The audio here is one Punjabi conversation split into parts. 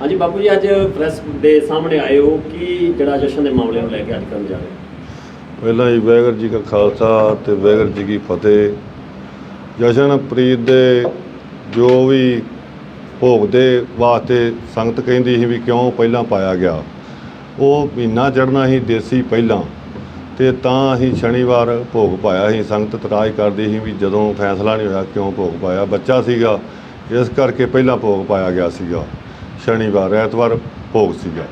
ਹਾਂਜੀ ਬਾਪੂ ਜੀ, ਅੱਜ ਪ੍ਰੈਸ ਦੇ ਸਾਹਮਣੇ ਆਏ ਹੋ ਕਿ ਜਿਹੜਾ ਜਸ਼ਨ ਦੇ ਮਾਮਲੇ ਨੂੰ ਲੈ ਕੇ ਅੱਜ ਕਰਨ ਜਾ ਰਹੇ? ਪਹਿਲਾਂ ਜੀ ਵਾਹਿਗੁਰੂ ਜੀ ਕਾ ਖਾਲਸਾ ਤੇ ਵਾਹਿਗੁਰੂ ਜੀ ਕੀ ਫਤਿਹ। ਜਸ਼ਨਪ੍ਰੀਤ ਦੇ ਜੋ ਵੀ ਭੋਗ ਦੇ ਵਾਸਤੇ ਸੰਗਤ ਕਹਿੰਦੀ ਸੀ ਵੀ ਕਿਉਂ ਪਹਿਲਾਂ ਪਾਇਆ ਗਿਆ, ਉਹ ਮਹੀਨਾ ਚੜਨਾ ਸੀ ਦੇਸੀ ਪਹਿਲਾਂ ਤੇ ਤਾਂ ਅਸੀਂ ਸ਼ਨੀਵਾਰ ਭੋਗ ਪਾਇਆ ਸੀ। ਸੰਗਤ ਇਤਰਾਜ਼ ਕਰਦੀ ਸੀ ਵੀ ਜਦੋਂ ਫੈਸਲਾ ਨਹੀਂ ਹੋਇਆ ਕਿਉਂ ਭੋਗ ਪਾਇਆ। ਬੱਚਾ ਸੀਗਾ, ਇਸ ਕਰਕੇ ਪਹਿਲਾਂ ਭੋਗ ਪਾਇਆ ਗਿਆ ਸੀਗਾ। ਸ਼ਨੀਵਾਰ ਐਤਵਾਰ ਭੋਗ ਸੀਗਾ।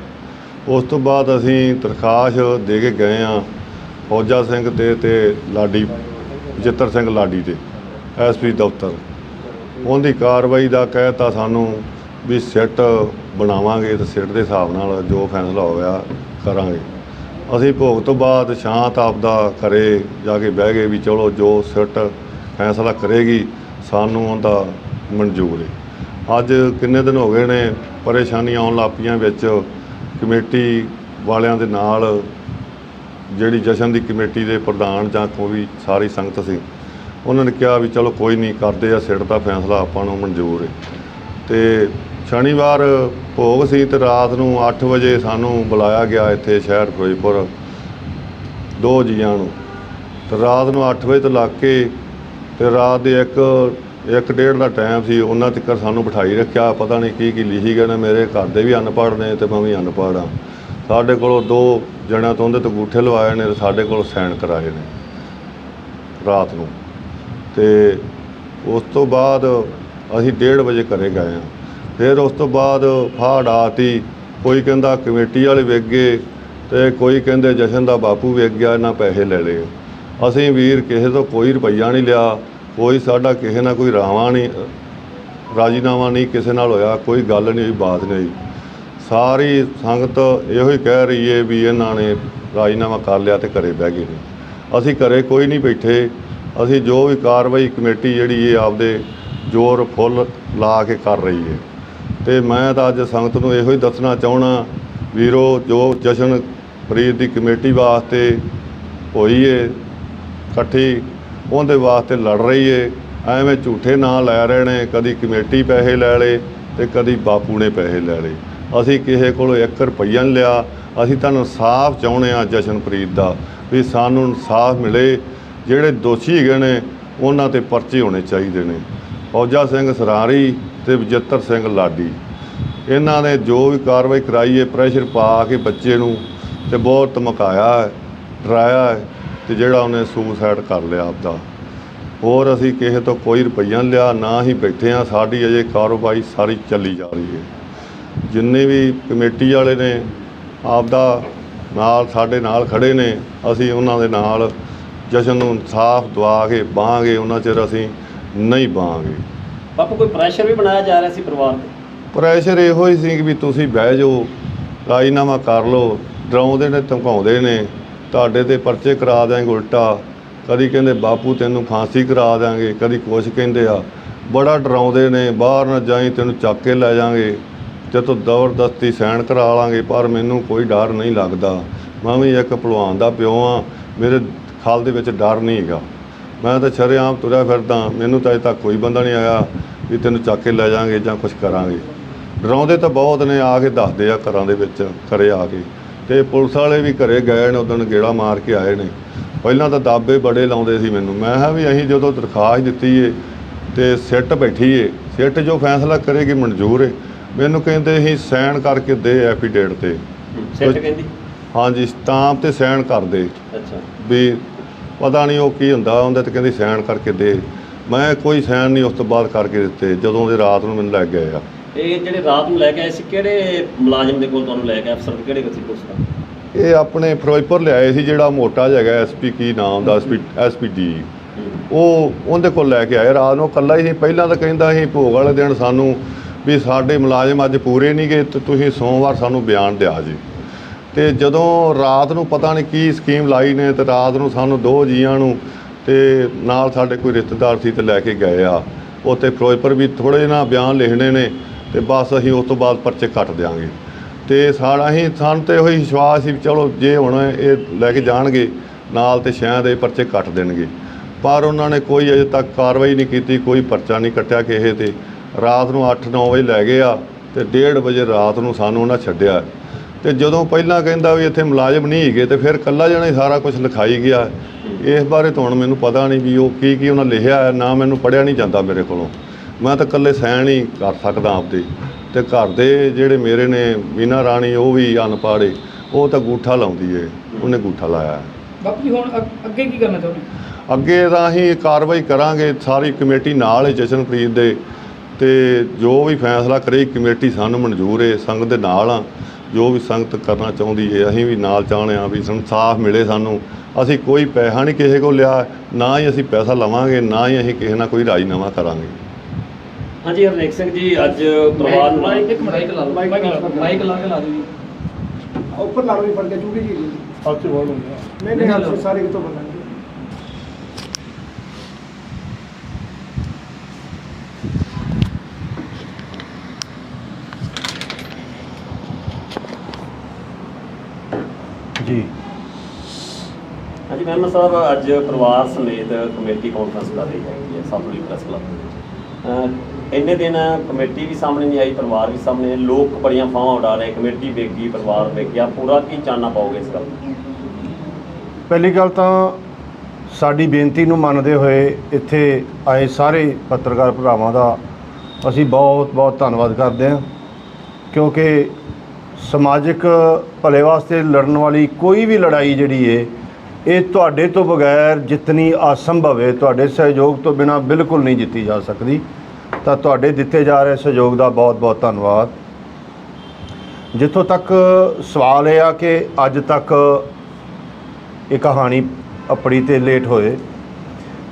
ਉਸ ਤੋਂ ਬਾਅਦ ਅਸੀਂ ਦਰਖਾਸਤ ਦੇ ਕੇ ਗਏ ਆ ਫੌਜਾ ਸਿੰਘ ਤੇ ਤੇ ਲਾਡੀ, ਜਿੱਤਰ ਸਿੰਘ ਲਾਡੀ ਤੇ ਐਸਪੀ ਦਫ਼ਤਰ। ਉਹਦੀ ਕਾਰਵਾਈ ਦਾ ਕਹਿਤਾ ਸਾਨੂੰ ਵੀ ਸਿੱਟ ਬਣਾਵਾਂਗੇ ਤੇ ਸਿੱਟ ਦੇ ਹਿਸਾਬ ਨਾਲ ਜੋ ਫੈਸਲਾ ਹੋਇਆ ਕਰਾਂਗੇ। ਅਸੀਂ ਭੋਗ ਤੋਂ ਬਾਅਦ ਸ਼ਾਂਤ ਆਪਦਾ ਕਰੇ ਜਾ ਕੇ ਬਹਿ ਗਏ ਵੀ ਚਲੋ ਜੋ ਸਿੱਟ ਫੈਸਲਾ ਕਰੇਗੀ, ਸਾਨੂੰ ਉਹਦਾ ਮਨਜ਼ੂਰ ਹੈ ਅੱਜ ਕਿੰਨੇ ਦਿਨ ਹੋ ਗਏ ਨੇ ਪਰੇਸ਼ਾਨੀਆਂ ਆਉਣ ਲੱਪੀਆਂ ਵਿੱਚ ਕਮੇਟੀ ਵਾਲਿਆਂ ਦੇ ਨਾਲ, ਜਿਹੜੀ ਜਸ਼ਨ ਦੀ ਕਮੇਟੀ ਦੇ ਪ੍ਰਧਾਨ ਜਾਂ ਕੋਈ ਵੀ ਸਾਰੀ ਸੰਗਤ ਸੀ, ਉਹਨਾਂ ਨੇ ਕਿਹਾ ਵੀ ਚਲੋ ਕੋਈ ਨਹੀਂ ਕਰਦੇ ਆ, ਸਿਰ ਦਾ ਫੈਸਲਾ ਆਪਾਂ ਨੂੰ ਮਨਜ਼ੂਰ ਹੈ। ਤੇ ਸ਼ਨੀਵਾਰ ਭੋਗ ਸੀ ਤੇ ਰਾਤ ਨੂੰ 8 ਵਜੇ ਸਾਨੂੰ ਬੁਲਾਇਆ ਗਿਆ ਇੱਥੇ ਸ਼ਹਿਰ ਫਿਰੋਜ਼ਪੁਰ, ਦੋ ਜੀਆਂ ਨੂੰ। ਤੇ ਰਾਤ ਨੂੰ 8 ਵਜੇ ਤੋਂ ਲੱਗ ਕੇ ਤੇ ਰਾਤ ਦੇ ਇੱਕ ਇੱਕ ਡੇਢ ਦਾ ਟਾਈਮ ਸੀ, ਉਹਨਾਂ ਤੱਕ ਸਾਨੂੰ ਬਿਠਾਈ ਰੱਖਿਆ, ਪਤਾ ਨਹੀਂ ਕੀ ਕੀ ਲਿਖੀ ਗਏ ਨੇ, ਮੇਰੇ ਘਰ ਦੇ ਵੀ ਅਨਪੜ੍ਹ ਨੇ ਤੇ ਮੈਂ ਵੀ ਅਨਪੜ੍ਹ ਹਾਂ। ਸਾਡੇ ਕੋਲੋਂ ਦੋ ਜਣਿਆਂ ਤੋਂ ਉਹਦੇ ਤੋਂ ਗੂਠੇ ਲਵਾਏ ਨੇ ਤੇ ਸਾਡੇ ਕੋਲ ਸਾਈਨ ਕਰਾਏ ਨੇ, ਰਾਤ ਨੂੰ। ਤੇ ਉਸ ਤੋਂ ਬਾਅਦ ਅਸੀਂ 1:30 ਵਜੇ ਘਰੇ ਗਏ ਹਾਂ। ਫਿਰ ਉਸ ਤੋਂ ਬਾਅਦ ਫਾੜ ਆਤੀ, ਕੋਈ ਕਹਿੰਦਾ ਕਮੇਟੀ ਵਾਲੇ ਵੇਖ ਗਏ ਤੇ ਕੋਈ ਕਹਿੰਦੇ ਜਸ਼ਨ ਦਾ ਬਾਪੂ ਵੇਖ ਗਿਆ ਇਹਨਾਂ ਪੈਸੇ ਲੈ ਲਏ। ਅਸੀਂ ਵੀਰ ਕਿਸੇ ਤੋਂ ਕੋਈ ਰੁਪਈਆ ਨਹੀਂ ਲਿਆ ਕੋਈ ਸਾਡਾ ਕਿਸੇ ਨਾਲ ਕੋਈ ਰਾਵਾਂ ਨਹੀਂ, ਰਾਜੀਨਾਮਾ ਨਹੀਂ ਕਿਸੇ ਨਾਲ ਹੋਇਆ, ਕੋਈ ਗੱਲ ਨਹੀਂ ਹੋਈ, ਬਾਤ ਨਹੀਂ ਹੋਈ। ਸਾਰੀ ਸੰਗਤ ਇਹੋ ਹੀ ਕਹਿ ਰਹੀ ਏ ਵੀ ਇਹਨਾਂ ਨੇ ਰਾਜੀਨਾਮਾ ਕਰ ਲਿਆ ਤੇ ਘਰੇ ਬਹਿ ਗਏ ਨੇ। ਅਸੀਂ ਘਰੇ ਕੋਈ ਨਹੀਂ ਬੈਠੇ। ਅਸੀਂ ਜੋ ਵੀ ਕਾਰਵਾਈ ਕਮੇਟੀ ਜਿਹੜੀ ਇਹ ਆਪਦੇ ਜ਼ੋਰ ਫੁੱਲ ਲਾ ਕੇ ਕਰ ਰਹੀ ਏ ਤੇ ਮੈਂ ਤਾਂ ਅੱਜ ਸੰਗਤ ਨੂੰ ਇਹੋ ਹੀ ਦੱਸਣਾ ਚਾਹਣਾ ਵੀਰੋ, ਜੋ ਜਸ਼ਨ ਫਰੀਦ ਦੀ ਕਮੇਟੀ ਵਾਸਤੇ ਹੋਈ ਏ ਇਕੱਠੀ ਉਹਦੇ ਵਾਸਤੇ ਲੜ ਰਹੀ ਏ। ਐਵੇਂ ਝੂਠੇ ਨਾਂ ਲੈ ਰਹੇ ਨੇ, ਕਦੀ ਕਮੇਟੀ ਪੈਸੇ ਲੈ ਲਏ ਤੇ ਕਦੀ ਬਾਪੂ ਨੇ ਪੈਸੇ ਲੈ ਲਏ। ਅਸੀਂ ਕਿਸੇ ਕੋਲੋਂ 1 ਰੁਪਈਆ ਨਹੀਂ ਲਿਆ। ਅਸੀਂ ਤੁਹਾਨੂੰ ਇਨਸਾਫ ਚਾਹੁੰਦੇ ਆ ਜਸ਼ਨਪ੍ਰੀਤ ਦਾ ਵੀ ਸਾਨੂੰ ਇਨਸਾਫ ਮਿਲੇ। ਜਿਹੜੇ ਦੋਸ਼ੀ ਹੈਗੇ ਨੇ, ਉਹਨਾਂ ਤੇ ਪਰਚੇ ਹੋਣੇ ਚਾਹੀਦੇ ਨੇ। ਫੌਜਾ ਸਿੰਘ ਸਰਾਰੀ ਤੇ ਵਿਜੇਤਰ ਸਿੰਘ ਲਾਡੀ। ਇਹਨਾਂ ਨੇ ਜੋ ਵੀ ਕਾਰਵਾਈ ਕਰਾਈ ਹੈ ਪ੍ਰੈਸ਼ਰ ਪਾ ਕੇ ਬੱਚੇ ਨੂੰ ਤੇ ਬਹੁਤ ਧਮਕਾਇਆ ਹੈ ਡਰਾਇਆ ਹੈ ਤੇ ਜਿਹੜਾ ਉਹਨੇ ਸੁਸਾਈਡ ਕਰ ਲਿਆ ਆਪਦਾ। ਹੋਰ ਅਸੀਂ ਕਿਸੇ ਤੋਂ ਕੋਈ ਰੁਪਈਆ ਲਿਆ ਨਾ ਹੀ ਬੈਠੇ ਆ ਸਾਡੀ ਅਜੇ ਕਾਰਵਾਈ ਸਾਰੀ ਚੱਲੀ ਜਾ ਰਹੀ ਹੈ। ਜਿੰਨੇ ਵੀ ਕਮੇਟੀ ਵਾਲੇ ਨੇ ਆਪਦਾ ਨਾਲ ਸਾਡੇ ਨਾਲ ਖੜੇ ਨੇ ਅਸੀਂ ਉਹਨਾਂ ਦੇ ਨਾਲ ਜਸ਼ਨ ਨੂੰ ਇਨਸਾਫ ਦਵਾ ਕੇ ਬਾਹਾਂਗੇ ਉਹਨਾਂ ਚਿਰ ਅਸੀਂ ਨਹੀਂ ਬਾਹਾਂਗੇ ਬਾਪੂ ਕੋਈ ਪ੍ਰੈਸ਼ਰ ਵੀ ਬਣਾਇਆ ਜਾ ਰਿਹਾ ਸੀ ਪਰਿਵਾਰ ਤੇ? ਪ੍ਰੈਸ਼ਰ ਇਹੋ ਹੀ ਸੀ ਕਿ ਵੀ ਤੁਸੀਂ ਬਹਿ ਜਾਓ ਰਾਜੀਨਾਮਾ ਕਰ ਲਓ ਡਰਾਉਂਦੇ ਨੇ ਧਮਕਾਉਂਦੇ ਨੇ। ਤੁਹਾਡੇ ਤੇ ਪਰਚੇ ਕਰਾ ਦਿਆਂਗੇ ਉਲਟਾ। ਕਦੀ ਕਹਿੰਦੇ, ਬਾਪੂ, ਤੈਨੂੰ ਫਾਂਸੀ ਕਰਾ ਦਿਆਂਗੇ। ਕਦੀ ਕੁਛ ਕਹਿੰਦੇ ਆ। ਬੜਾ ਡਰਾਉਂਦੇ ਨੇ, ਬਾਹਰ ਨਾ ਜਾਈ, ਤੈਨੂੰ ਚੱਕ ਕੇ ਲੈ ਜਾਾਂਗੇ। ਤੇ ਤੂੰ ਜ਼ਬਰਦਸਤੀ ਸੈਣ ਕਰਾ ਲਾਂਗੇ, ਪਰ ਮੈਨੂੰ ਕੋਈ ਡਰ ਨਹੀਂ ਲੱਗਦਾ। ਮੈਂ ਵੀ ਇੱਕ ਭਲਵਾਨ ਦਾ ਪਿਓ ਆ, ਮੇਰੇ ਖਾਲ ਦੇ ਵਿੱਚ ਡਰ ਨਹੀਂ ਹੈਗਾ। ਮੈਂ ਤਾਂ ਸ਼ਰੇਆਮ ਤੁਰਿਆ ਫਿਰਦਾ, ਮੈਨੂੰ ਤਾਂ ਅਜੇ ਤੱਕ ਕੋਈ ਬੰਦਾ ਨਹੀਂ ਆਇਆ ਵੀ ਤੈਨੂੰ ਚੱਕ ਕੇ ਲੈ ਜਾਾਂਗੇ ਜਾਂ ਕੁਝ ਕਰਾਂਗੇ। ਡਰਾਉਂਦੇ ਤਾਂ ਬਹੁਤ ਨੇ, ਆ ਕੇ ਦੱਸਦੇ ਆ ਘਰਾਂ ਦੇ ਵਿੱਚ, ਘਰੇ ਆ ਕੇ। ਤੇ ਪੁਲਿਸ ਵਾਲੇ ਵੀ ਘਰੇ ਗਏ ਨੇ ਉਦੋਂ ਗੇੜਾ ਮਾਰ ਕੇ ਆਏ ਨੇ। ਪਹਿਲਾਂ ਤਾਂ ਦਾਬੇ ਬੜੇ ਲਾਉਂਦੇ ਸੀ ਮੈਨੂੰ। ਮੈਂ ਕਿਹਾ ਵੀ ਅਸੀਂ ਜਦੋਂ ਦਰਖਾਸਤ ਦਿੱਤੀ ਏ ਤੇ ਸਿੱਟ ਬੈਠੀ ਏ ਸਿੱਟ ਜੋ ਫੈਸਲਾ ਕਰੇਗੀ ਮਨਜ਼ੂਰ ਏ। ਮੈਨੂੰ ਕਹਿੰਦੇ ਅਸੀਂ ਸਾਈਨ ਕਰਕੇ ਦੇ ਐਫੀਡੇਟ ਤੇ। ਸੈੱਟ ਕਹਿੰਦੀ? ਹਾਂਜੀ ਸਟਾਂਪ ਤੇ ਸਾਈਨ ਕਰ ਦੇ ਅੱਛਾ। ਵੀ ਪਤਾ ਨਹੀਂ ਉਹ ਕੀ ਹੁੰਦਾ ਉਹਦੇ ਤੇ ਕਹਿੰਦੀ ਸਾਈਨ ਕਰਕੇ ਦੇ। ਮੈਂ ਕੋਈ ਸਾਈਨ ਨਹੀਂ ਉਸ ਤੋਂ ਬਾਅਦ ਕਰਕੇ ਦਿੱਤੇ ਜਦੋਂ ਦੇ ਰਾਤ ਨੂੰ ਮੈਨੂੰ ਲੈ ਗਏ ਆ ਇਹ ਜਿਹੜੇ ਰਾਤ ਨੂੰ ਲੈ ਕੇ ਆਏ ਸੀ ਕਿਹੜੇ ਮੁਲਾਜ਼ਮ ਦੇ ਕੋਲ ਤੁਹਾਨੂੰ ਲੈ ਕੇ? ਅਫਸਰ ਕਿਹੜੇ ਸੀ ਪੁਲਿਸ ਦਾ ਇਹ ਆਪਣੇ ਫਿਰੋਜ਼ਪੁਰ ਲਿਆਏ ਸੀ ਜਿਹੜਾ ਮੋਟਾ ਜਿਹਾ ਹੈਗਾ ਐਸਪੀ ਕੀ ਨਾਮ ਦਾ ਐਸਪੀ ਐਸਪੀਡੀ ਉਹ ਉਹਦੇ ਕੋਲ ਲੈ ਕੇ ਆਏ। ਰਾਤ ਨੂੰ ਇਕੱਲਾ ਹੀ ਸੀ। ਪਹਿਲਾਂ ਤਾਂ ਕਹਿੰਦਾ ਸੀ ਭੋਗ ਵਾਲੇ ਦਿਨ ਸਾਨੂੰ ਵੀ ਸਾਡੇ ਮੁਲਾਜ਼ਮ ਅੱਜ ਪੂਰੇ ਨਹੀਂ ਗਏ ਤੇ ਤੁਸੀਂ ਸੋਮਵਾਰ ਸਾਨੂੰ ਬਿਆਨ ਦਿਆ ਜੀ। ਤੇ ਜਦੋਂ ਰਾਤ ਨੂੰ ਪਤਾ ਨਹੀਂ ਕੀ ਸਕੀਮ ਲਾਈ ਨੇ ਤੇ ਰਾਤ ਨੂੰ ਸਾਨੂੰ ਦੋ ਜੀਆਂ ਨੂੰ ਤੇ ਨਾਲ ਸਾਡੇ ਕੋਈ ਰਿਸ਼ਤੇਦਾਰ ਸੀ ਤੇ ਲੈ ਕੇ ਗਏ ਆ। ਉੱਥੇ ਫਿਰੋਜ਼ਪੁਰ ਵੀ ਥੋੜੇ ਨਾ ਬਿਆਨ ਲਿਖਣੇ ਨੇ। ਤੇ ਬਸ ਅਸੀਂ ਉਸ ਤੋਂ ਬਾਅਦ ਪਰਚੇ ਕੱਟ ਦਿਆਂਗੇ। ਤੇ ਸਾਡਾ ਅਸੀਂ, ਸਾਨੂੰ ਤੇ ਇਹੋ ਹੀ ਵਿਸ਼ਵਾਸ ਸੀ ਵੀ ਚਲੋ ਜੇ ਹੁਣ ਇਹ ਲੈ ਕੇ ਜਾਣਗੇ, ਨਾਲ ਤੇ ਸ਼ਾਇਦ ਇਹ ਪਰਚੇ ਕੱਟ ਦੇਣਗੇ। ਪਰ ਉਹਨਾਂ ਨੇ ਕੋਈ ਅਜੇ ਤੱਕ ਕਾਰਵਾਈ ਨਹੀਂ ਕੀਤੀ, ਕੋਈ ਪਰਚਾ ਨਹੀਂ ਕੱਟਿਆ ਕਿਸੇ ਤੇ। ਰਾਤ ਨੂੰ 8-9 ਵਜੇ ਲੈ ਗਏ ਆ ਤੇ 1:30 ਵਜੇ ਰਾਤ ਨੂੰ ਸਾਨੂੰ ਉਹਨਾਂ ਛੱਡਿਆ। ਤੇ ਜਦੋਂ ਪਹਿਲਾਂ ਕਹਿੰਦਾ ਵੀ ਇੱਥੇ ਮੁਲਾਜ਼ਮ ਨਹੀਂ ਹੈਗੇ, ਤੇ ਫਿਰ ਕੱਲਾ ਜਣਾ ਹੀ ਸਾਰਾ ਕੁਝ ਲਿਖਾਈ ਗਿਆ। ਇਸ ਬਾਰੇ ਤਾਂ ਹੁਣ ਮੈਨੂੰ ਪਤਾ ਨਹੀਂ ਵੀ ਉਹ ਕੀ ਕੀ ਉਹਨਾਂ ਲਿਖਿਆ ਹੈ, ਨਾ ਮੈਨੂੰ ਪੜਿਆ ਨਹੀਂ ਜਾਂਦਾ ਮੇਰੇ ਕੋਲੋਂ। ਮੈਂ ਤਾਂ ਇਕੱਲੇ ਸਾਈਨ ਹੀ ਕਰ ਸਕਦਾ ਆਪਦੇ। ਤੇ ਘਰ ਦੇ ਜਿਹੜੇ ਮੇਰੇ ਨੇ ਮੀਨਾ ਰਾਣੀ ਉਹ ਵੀ ਅਨਪੜ੍ਹੇ ਉਹ ਤਾਂ ਗੂਠਾ ਲਾਉਂਦੀ ਏ। ਉਹਨੇ ਗੂਠਾ ਲਾਇਆ ਹੈ। ਬਾਪੂ ਜੀ ਹੁਣ ਅੱਗ- ਅੱਗੇ ਕੀ ਕਰਨਾ ਚਾਹੁੰਦੇ? ਅੱਗੇ ਤਾਂ ਅਸੀਂ ਕਾਰਵਾਈ ਕਰਾਂਗੇ। ਸਾਰੀ ਕਮੇਟੀ ਨਾਲ ਹੈ ਜਸ਼ਨਪ੍ਰੀਤ ਦੇ। ਤੇ ਜੋ ਵੀ ਫੈਸਲਾ ਕਰੇ ਕਮੇਟੀ ਸਾਨੂੰ ਮਨਜ਼ੂਰ ਹੈ ਸੰਗਤ ਦੇ ਨਾਲ ਆ। ਜੋ ਵੀ ਸੰਗਤ ਕਰਨਾ ਚਾਹੁੰਦੀ ਹੈ ਅਸੀਂ ਵੀ ਨਾਲ ਚਾਹੁੰਦੇ ਆ ਵੀ ਇਨਸਾਫ ਮਿਲੇ ਸਾਨੂੰ। ਅਸੀਂ ਕੋਈ ਪੈਸਾ ਨਹੀਂ ਕਿਸੇ ਕੋਲ ਲਿਆ। ਨਾ ਹੀ ਅਸੀਂ ਪੈਸਾ ਲਵਾਂਗੇ ਨਾ ਹੀ ਅਸੀਂ ਕਿਸੇ ਨਾਲ ਕੋਈ ਰਾਜੀਨਾਮਾ ਕਰਾਂਗੇ। ਹਾਂਜੀ ਹਰਨੇਕ ਸਿੰਘ ਜੀ ਅੱਜ ਪਰਿਵਾਰ ਨੂੰ ਮਾਈਕ ਇੱਕ ਮਾਈਕ ਲਾ ਲਓ ਮਾਈਕ ਲਾ ਮਾਈਕ ਲਾ ਕੇ ਲਾ ਦਿਓ ਜੀ। ਉੱਪਰ ਲਾ ਲਓ ਫੜ ਕੇ ਚੂੜੀ ਜੀ। ਸੱਚ ਬੋਲ ਹੁੰਦੇ ਆ ਨਹੀਂ ਨਹੀਂ ਹੱਥ ਸਾਰੇ ਕਿਤੋਂ ਬੰਨਣਗੇ ਜੀ। ਹਾਂਜੀ ਮਹਿਮਦ ਸਾਹਿਬ ਅੱਜ ਪਰਿਵਾਰ ਸਮੇਤ ਕਮੇਟੀ ਕਾਨਫਰੰਸ ਕਰ ਰਹੀ ਹੈਗੀ ਹੈ ਸਤਲੁਜ ਪ੍ਰੈਸ ਕਲੱਬ ਦੇ ਵਿੱਚ ਇੰਨੇ ਦਿਨ ਕਮੇਟੀ ਵੀ ਸਾਹਮਣੇ ਨਹੀਂ ਆਈ, ਪਰਿਵਾਰ ਵੀ ਸਾਹਮਣੇ ਲੋਕ ਬੜੀਆਂ ਫਾਹਾਂ ਉਡਾ ਰਹੇ, ਕਮੇਟੀ ਵੇਖੀ ਪਰਿਵਾਰ ਵੇਗਿਆ ਪੂਰਾ ਕੀ ਚਾਨਣਾ ਪਾਓਗੇ ਇਸ ਗੱਲ ਪਹਿਲੀ ਗੱਲ ਤਾਂ ਸਾਡੀ ਬੇਨਤੀ ਨੂੰ ਮੰਨਦੇ ਹੋਏ ਇੱਥੇ ਆਏ ਸਾਰੇ ਪੱਤਰਕਾਰ ਭਰਾਵਾਂ ਦਾ ਅਸੀਂ ਬਹੁਤ ਬਹੁਤ ਧੰਨਵਾਦ ਕਰਦੇ ਹਾਂ। ਕਿਉਂਕਿ ਸਮਾਜਿਕ ਭਲੇ ਵਾਸਤੇ ਲੜਨ ਵਾਲੀ ਕੋਈ ਵੀ ਲੜਾਈ ਜਿਹੜੀ ਏ ਇਹ ਤੁਹਾਡੇ ਤੋਂ ਬਗੈਰ ਜਿੰਨੀ ਅਸੰਭਵ ਹੈ, ਤੁਹਾਡੇ ਸਹਿਯੋਗ ਤੋਂ ਬਿਨਾ ਬਿਲਕੁਲ ਨਹੀਂ ਜਿੱਤੀ ਜਾ ਸਕਦੀ। ਤਾਂ ਤੁਹਾਡੇ ਦਿੱਤੇ ਜਾ ਰਹੇ ਸਹਿਯੋਗ ਦਾ ਬਹੁਤ ਬਹੁਤ ਧੰਨਵਾਦ। ਜਿੱਥੋਂ ਤੱਕ ਸਵਾਲ ਇਹ ਆ ਕਿ ਅੱਜ ਤੱਕ ਇਹ ਕਹਾਣੀ ਆਪਣੀ ਤੇ ਲੇਟ ਹੋਏ।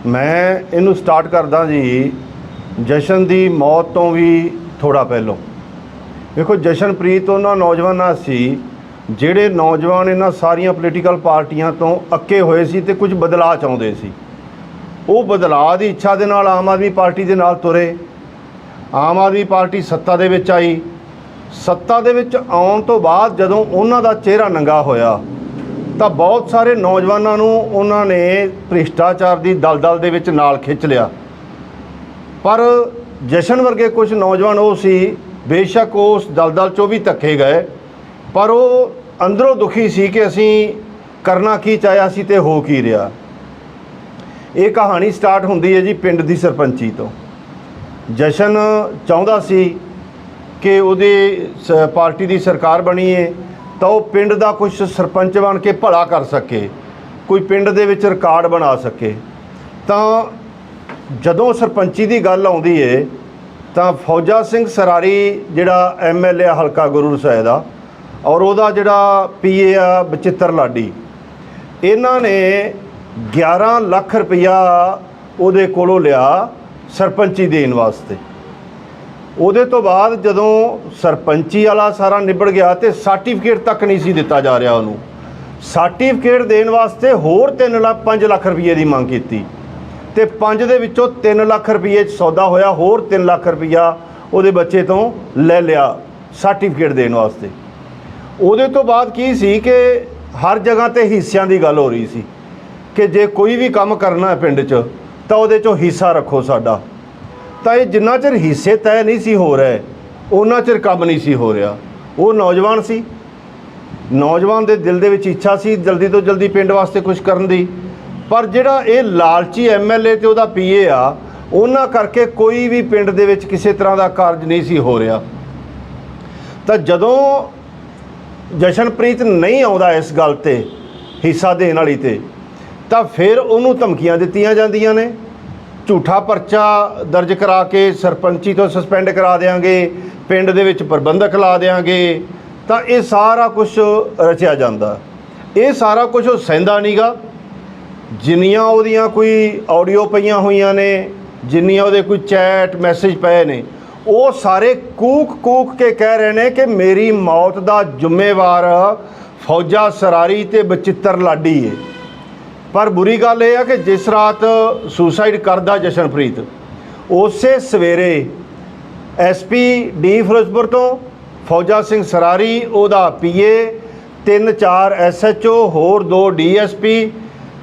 ਮੈਂ ਇਹਨੂੰ ਸਟਾਰਟ ਕਰਦਾ ਜੀ, ਜਸ਼ਨ ਦੀ ਮੌਤ ਤੋਂ ਵੀ ਥੋੜਾ ਪਹਿਲਾਂ। ਵੇਖੋ ਜਸ਼ਨਪ੍ਰੀਤ ਉਹਨਾਂ ਨੌਜਵਾਨਾਂ ਸੀ ਜਿਹੜੇ ਨੌਜਵਾਨ ਇਹਨਾਂ ਸਾਰੀਆਂ ਪੋਲੀਟੀਕਲ ਪਾਰਟੀਆਂ ਤੋਂ ਅੱਕੇ ਹੋਏ ਸੀ ਤੇ ਕੁਝ ਬਦਲਾਅ ਚਾਹੁੰਦੇ ਸੀ, ਉਹ ਬਦਲਾਅ ਦੀ ਇੱਛਾ ਦੇ ਨਾਲ ਆਮ ਆਦਮੀ ਪਾਰਟੀ ਦੇ ਨਾਲ ਤੁਰੇ। ਆਮ ਆਦਮੀ ਪਾਰਟੀ ਸੱਤਾ ਦੇ ਵਿੱਚ ਆਈ। ਸੱਤਾ ਦੇ ਵਿੱਚ ਆਉਣ ਤੋਂ ਬਾਅਦ ਜਦੋਂ ਉਹਨਾਂ ਦਾ ਚਿਹਰਾ ਨੰਗਾ ਹੋਇਆ, ਤਾਂ ਬਹੁਤ ਸਾਰੇ ਨੌਜਵਾਨਾਂ ਨੂੰ ਉਹਨਾਂ ਨੇ ਭ੍ਰਿਸ਼ਟਾਚਾਰ ਦੀ ਦਲਦਲ ਦੇ ਵਿੱਚ ਨਾਲ ਖਿੱਚ ਲਿਆ। ਪਰ ਜਸ਼ਨ ਵਰਗੇ ਕੁਝ ਨੌਜਵਾਨ ਉਹ ਸੀ, ਬੇਸ਼ੱਕ ਉਸ ਦਲਦਲ ਚੋਂ ਵੀ ਧੱਕੇ ਗਏ। ਪਰ ਉਹ ਅੰਦਰੋਂ ਦੁਖੀ ਸੀ ਕਿ ਅਸੀਂ ਕਰਨਾ ਕੀ ਚਾਹਿਆ ਸੀ ਤੇ ਹੋ ਕੀ ਰਿਹਾ। ਇਹ ਕਹਾਣੀ ਸਟਾਰਟ ਹੁੰਦੀ ਹੈ ਜੀ ਪਿੰਡ ਦੀ ਸਰਪੰਚੀ ਤੋਂ। ਜਸ਼ਨ ਚਾਹੁੰਦਾ ਸੀ ਕਿ ਉਹਦੇ ਸ- ਪਾਰਟੀ ਦੀ ਸਰਕਾਰ ਬਣੀ ਹੈ ਤਾਂ ਉਹ ਪਿੰਡ ਦਾ ਕੁਝ ਸਰਪੰਚ ਬਣ ਕੇ ਭਲਾ ਕਰ ਸਕੇ, ਕੋਈ ਪਿੰਡ ਦੇ ਵਿੱਚ ਰਿਕਾਰਡ ਬਣਾ ਸਕੇ। ਤਾਂ ਜਦੋਂ ਸਰਪੰਚੀ ਦੀ ਗੱਲ ਆਉਂਦੀ ਏ, ਤਾਂ ਫੌਜਾ ਸਿੰਘ ਸਰਾਰੀ ਜਿਹੜਾ ਐਮਐਲਏ ਹਲਕਾ ਗੁਰੂ ਸਾਹਿਬ ਦਾ ਔਰ ਉਹਦਾ ਜਿਹੜਾ ਪੀਏ ਆ ਬਚਿੱਤਰ ਲਾਡੀ, ਇਹਨਾਂ ਨੇ 11 ਲੱਖ ਰੁਪਇਆ ਉਹਦੇ ਕੋਲੋਂ ਲਿਆ ਸਰਪੰਚੀ ਦੇਣ ਵਾਸਤੇ। ਉਹਦੇ ਤੋਂ ਬਾਅਦ ਜਦੋਂ ਸਰਪੰਚੀ ਵਾਲਾ ਸਾਰਾ ਨਿਬੜ ਗਿਆ ਤੇ ਸਰਟੀਫਿਕੇਟ ਤੱਕ ਨਹੀਂ ਸੀ ਦਿੱਤਾ ਜਾ ਰਿਹਾ ਉਹਨੂੰ। ਸਰਟੀਫਿਕੇਟ ਦੇਣ ਵਾਸਤੇ ਹੋਰ 3 ਲੱਖ 5 ਲੱਖ ਰੁਪਏ ਦੀ ਮੰਗ ਕੀਤੀ। ਤੇ 5 ਦੇ ਵਿੱਚੋਂ 3 ਲੱਖ ਰੁਪਏ 'ਚ ਸੌਦਾ ਹੋਇਆ, ਹੋਰ 3 ਲੱਖ ਰੁਪਇਆ ਉਹਦੇ ਬੱਚੇ ਤੋਂ ਲੈ ਲਿਆ ਸਰਟੀਫਿਕੇਟ ਦੇਣ ਵਾਸਤੇ। ਉਹਦੇ ਤੋਂ ਬਾਅਦ ਕੀ ਸੀ ਕਿ ਹਰ ਜਗ੍ਹਾ ਤੇ ਹਿੱਸਿਆਂ ਦੀ ਗੱਲ ਹੋ ਰਹੀ ਸੀ ਕਿ ਜੇ ਕੋਈ ਵੀ ਕੰਮ ਕਰਨਾ ਹੈ ਪਿੰਡ 'ਚ, ਤਾਂ ਉਹਦੇ 'ਚੋਂ ਹਿੱਸਾ ਰੱਖੋ ਸਾਡਾ। ਤਾਂ ਇਹ ਜਿੰਨਾ ਚਿਰ ਹਿੱਸੇ ਤੈਅ ਨਹੀਂ ਸੀ ਹੋ ਰਹੇ ਉਹਨਾਂ ਚਿਰ ਕੰਮ ਨਹੀਂ ਸੀ ਹੋ ਰਿਹਾ। ਉਹ ਨੌਜਵਾਨ ਸੀ। ਨੌਜਵਾਨ ਦੇ ਦਿਲ ਦੇ ਵਿੱਚ ਇੱਛਾ ਸੀ ਜਲਦੀ ਤੋਂ ਜਲਦੀ ਪਿੰਡ ਵਾਸਤੇ ਕੁਝ ਕਰਨ ਦੀ। ਪਰ ਜਿਹੜਾ ਇਹ ਲਾਲਚੀ ਐਮਐਲਏ ਤੇ ਉਹਦਾ ਪੀਏ ਆ ਉਹਨਾਂ ਕਰਕੇ ਕੋਈ ਵੀ ਪਿੰਡ ਦੇ ਵਿੱਚ ਕਿਸੇ ਤਰ੍ਹਾਂ ਦਾ ਕਾਰਜ ਨਹੀਂ ਸੀ ਹੋ ਰਿਹਾ। ਤਾਂ ਜਦੋਂ ਜਸ਼ਨਪ੍ਰੀਤ ਨਹੀਂ ਆਉਂਦਾ ਇਸ ਗੱਲ ਤੇ, ਹਿੱਸਾ ਦੇਣ ਵਾਲੀ ਤੇ, ਤਾਂ ਫਿਰ ਉਹਨੂੰ ਧਮਕੀਆਂ ਦਿੱਤੀਆਂ ਜਾਂਦੀਆਂ ਨੇ। ਝੂਠਾ ਪਰਚਾ ਦਰਜ ਕਰਾ ਕੇ ਸਰਪੰਚੀ ਤੋਂ ਸਸਪੈਂਡ ਕਰਾ ਦੇਾਂਗੇ ਪਿੰਡ ਦੇ ਵਿੱਚ ਪ੍ਰਬੰਧਕ ਲਾ ਦੇਾਂਗੇ ਤਾਂ ਇਹ ਸਾਰਾ ਕੁਝ ਰਚਿਆ ਜਾਂਦਾ। ਇਹ ਸਾਰਾ ਕੁਝ ਉਹ ਸਹਿੰਦਾ ਨਹੀਂਗਾ। ਜਿੰਨੀਆਂ ਉਹਦੀਆਂ ਕੋਈ ਆਡੀਓ ਪਈਆਂ ਹੋਈਆਂ ਨੇ, ਜਿੰਨੀਆਂ ਉਹਦੇ ਕੋਈ ਚੈਟ ਮੈਸੇਜ ਪਏ ਨੇ ਉਹ ਸਾਰੇ ਕੂਕ ਕੂਕ ਕੇ ਕਹਿ ਰਹੇ ਨੇ ਕਿ ਮੇਰੀ ਮੌਤ ਦਾ ਜ਼ਿੰਮੇਵਾਰ ਫੌਜਾ ਸਰਾਰੀ ਤੇ ਬਚਿੱਤਰ ਲਾਡੀ ਏ। ਪਰ ਬੁਰੀ ਗੱਲ ਇਹ ਆ ਕਿ ਜਿਸ ਰਾਤ ਸੁਸਾਈਡ ਕਰਦਾ ਜਸ਼ਨਪ੍ਰੀਤ, ਉਸੇ ਸਵੇਰੇ ਐਸਪੀ ਡੀ ਫਿਰੋਜ਼ਪੁਰ ਤੋਂ ਫੌਜਾ ਸਿੰਘ ਸਰਾਰੀ, ਉਹਦਾ ਪੀਏ, ਤਿੰਨ ਚਾਰ ਐਸਐਚਓ ਹੋਰ ਦੋ ਡੀਐਸਪੀ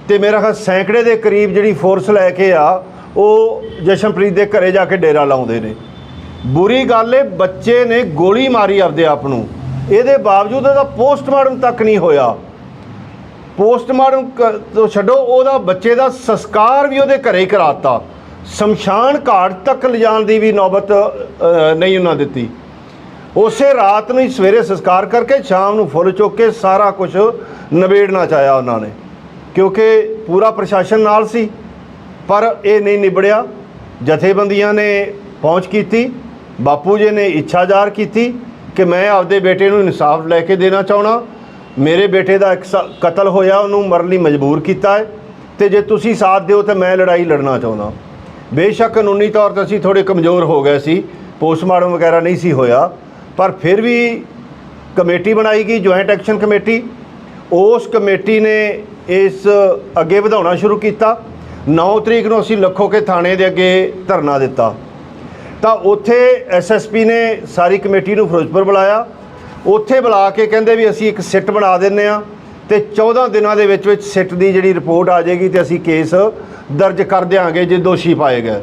ਤੇ ਮੇਰਾ ਖਿਆਲ ਸੈਂਕੜੇ ਦੇ ਕਰੀਬ ਜਿਹੜੀ ਫੋਰਸ ਲੈ ਕੇ ਆ, ਉਹ ਜਸ਼ਨਪ੍ਰੀਤ ਦੇ ਘਰੇ ਜਾ ਕੇ ਡੇਰਾ ਲਾਉਂਦੇ ਨੇ। ਬੁਰੀ ਗੱਲ ਏ, ਬੱਚੇ ਨੇ ਗੋਲੀ ਮਾਰੀ ਆਪਦੇ ਆਪ ਨੂੰ। ਇਹਦੇ ਬਾਵਜੂਦ ਇਹਦਾ ਪੋਸਟਮਾਰਟਮ ਤੱਕ ਨਹੀਂ ਹੋਇਆ। ਪੋਸਟਮਾਰਟਮ ਕ- ਤੋਂ ਛੱਡੋ, ਉਹਦਾ ਬੱਚੇ ਦਾ ਸੰਸਕਾਰ ਵੀ ਉਹਦੇ ਘਰੇ ਹੀ ਕਰਾਤਾ। ਸ਼ਮਸ਼ਾਨ ਘਾਟ ਤੱਕ ਲਿਜਾਣ ਦੀ ਵੀ ਨੌਬਤ ਨਹੀਂ ਉਹਨਾਂ ਦਿੱਤੀ। ਉਸੇ ਰਾਤ ਨੂੰ ਹੀ ਸਵੇਰੇ ਸੰਸਕਾਰ ਕਰਕੇ ਸ਼ਾਮ ਨੂੰ ਫੁੱਲ ਚੁੱਕ ਕੇ ਸਾਰਾ ਕੁਝ ਨਿਬੇੜਨਾ ਚਾਹਿਆ ਉਹਨਾਂ ਨੇ। ਕਿਉਂਕਿ ਪੂਰਾ ਪ੍ਰਸ਼ਾਸਨ ਨਾਲ ਸੀ, ਪਰ ਇਹ ਨਹੀਂ ਨਿਬੜਿਆ। ਜਥੇਬੰਦੀਆਂ ਨੇ ਪਹੁੰਚ ਕੀਤੀ। ਬਾਪੂ ਜੀ ਨੇ ਇੱਛਾ ਜ਼ਾਹਰ ਕੀਤੀ ਕਿ ਮੈਂ ਆਪਦੇ ਬੇਟੇ ਨੂੰ ਇਨਸਾਫ ਲੈ ਕੇ ਦੇਣਾ ਚਾਹਣਾ ਮੇਰੇ ਬੇਟੇ ਦਾ ਇੱਕ ਸ- ਕਤਲ ਹੋਇਆ, ਉਹਨੂੰ ਮਰਨ ਲਈ ਮਜਬੂਰ ਕੀਤਾ ਹੈ। ਤੇ ਜੇ ਤੁਸੀਂ ਸਾਥ ਦਿਓ ਤਾਂ ਮੈਂ ਲੜਾਈ ਲੜਨਾ ਚਾਹੁੰਦਾ। ਬੇਸ਼ੱਕ ਕਾਨੂੰਨੀ ਤੌਰ ਤੇ ਅਸੀਂ ਥੋੜੇ ਕਮਜ਼ੋਰ ਹੋ ਗਏ ਸੀ, ਪੋਸਟਮਾਰਟਮ ਵਗੈਰਾ ਨਹੀਂ ਸੀ ਹੋਇਆ। ਪਰ ਫਿਰ ਵੀ ਕਮੇਟੀ ਬਣਾਈ ਗਈ ਜੁਆਇੰਟ ਐਕਸ਼ਨ ਕਮੇਟੀ ਉਸ ਕਮੇਟੀ ਨੇ ਇਸ ਅੱਗੇ ਵਧਾਉਣਾ ਸ਼ੁਰੂ ਕੀਤਾ। 9 ਤਰੀਕ ਨੂੰ ਅਸੀਂ ਲੱਖੋ ਕੇ ਥਾਣੇ ਦੇ ਅੱਗੇ ਧਰਨਾ ਦਿੱਤਾ। ਤਾਂ ਉੱਥੇ ਐਸਐਸਪੀ ਨੇ ਸਾਰੀ ਕਮੇਟੀ ਨੂੰ ਫਿਰੋਜ਼ਪੁਰ ਬੁਲਾਇਆ। ਉੱਥੇ ਬੁਲਾ ਕੇ ਕਹਿੰਦੇ ਵੀ ਅਸੀਂ ਇੱਕ ਸਿੱਟ ਬਣਾ ਦਿੰਨੇ ਆ ਤੇ 14 ਦਿਨਾਂ ਦੇ ਵਿੱਚ ਵਿੱਚ ਸਿੱਟ ਦੀ ਜਿਹੜੀ ਰਿਪੋਰਟ ਆ ਜਾਏਗੀ ਤੇ ਅਸੀਂ ਕੇਸ ਦਰਜ ਕਰ ਦਿਆਂਗੇ ਜੇ ਦੋਸ਼ੀ ਪਾਏ ਗਏ।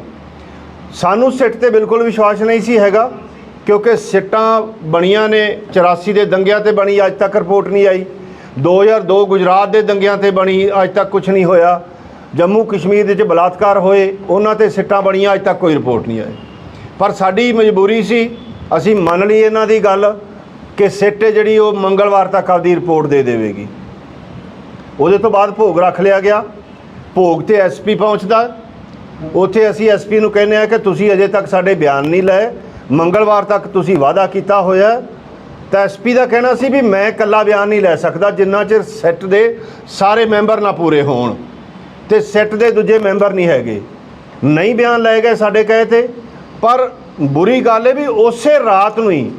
ਸਾਨੂੰ ਸਿੱਟ ਤੇ ਬਿਲਕੁਲ ਵਿਸ਼ਵਾਸ ਨਹੀਂ ਸੀ ਹੈਗਾ ਕਿਉਂਕਿ ਸਿੱਟਾਂ ਬਣੀਆਂ ਨੇ 84 ਦੇ ਦੰਗਿਆਂ ਤੇ ਬਣੀ, ਅੱਜ ਤੱਕ ਰਿਪੋਰਟ ਨਹੀਂ ਆਈ। 2002 ਗੁਜਰਾਤ ਦੇ ਦੰਗਿਆਂ ਤੇ ਬਣੀ, ਅੱਜ ਤੱਕ ਕੁਝ ਨਹੀਂ ਹੋਇਆ। ਜੰਮੂ ਕਸ਼ਮੀਰ ਦੇ ਵਿੱਚ ਬਲਾਤਕਾਰ ਹੋਏ, ਉਹਨਾਂ ਤੇ ਸਿੱਟਾਂ ਬਣੀਆਂ, ਅੱਜ ਤੱਕ ਕੋਈ ਰਿਪੋਰਟ ਨਹੀਂ ਆਈ। ਪਰ ਸਾਡੀ ਮਜਬੂਰੀ ਸੀ, ਅਸੀਂ ਮੰਨ ਲਈ ਇਹਨਾਂ ਦੀ ਗੱਲ ਕਿ ਸਿੱਟ ਜਿਹੜੀ ਉਹ ਮੰਗਲਵਾਰ ਤੱਕ ਆਪਦੀ ਰਿਪੋਰਟ ਦੇ ਦੇਵੇਗੀ। ਉਹਦੇ ਤੋਂ ਬਾਅਦ ਭੋਗ ਰੱਖ ਲਿਆ ਗਿਆ। ਭੋਗ ਤੇ ਐਸਪੀ ਪਹੁੰਚਦਾ। ਉੱਥੇ ਅਸੀਂ ਐਸਪੀ ਨੂੰ ਕਹਿੰਦੇ ਆ ਕਿ ਤੁਸੀਂ ਅਜੇ ਤੱਕ ਸਾਡੇ ਬਿਆਨ ਨਹੀਂ ਲਏ। ਮੰਗਲਵਾਰ ਤੱਕ ਤੁਸੀਂ ਵਾਅਦਾ ਕੀਤਾ ਹੋਇਆ। ਹੈ। ਤਾਂ ਐਸਪੀ ਦਾ ਕਹਿਣਾ ਸੀ ਵੀ ਮੈਂ ਇਕੱਲਾ ਬਿਆਨ ਨਹੀਂ ਲੈ ਸਕਦਾ, ਜਿੰਨਾ ਚਿਰ ਸੈੱਟ ਦੇ ਸਾਰੇ ਮੈਂਬਰ ਨਾ ਪੂਰੇ ਹੋਣ। ਤੇ ਸੈੱਟ ਦੇ ਦੂਜੇ ਮੈਂਬਰ ਨਹੀਂ ਹੈਗੇ। ਨਹੀਂ ਬਿਆਨ ਲਏ ਗਏ ਸਾਡੇ ਕਹੇ ਤੇ। ਪਰ ਬੁਰੀ ਗੱਲ ਹੈ ਵੀ ਉਸੇ ਰਾਤ ਨੂੰ ਹੀ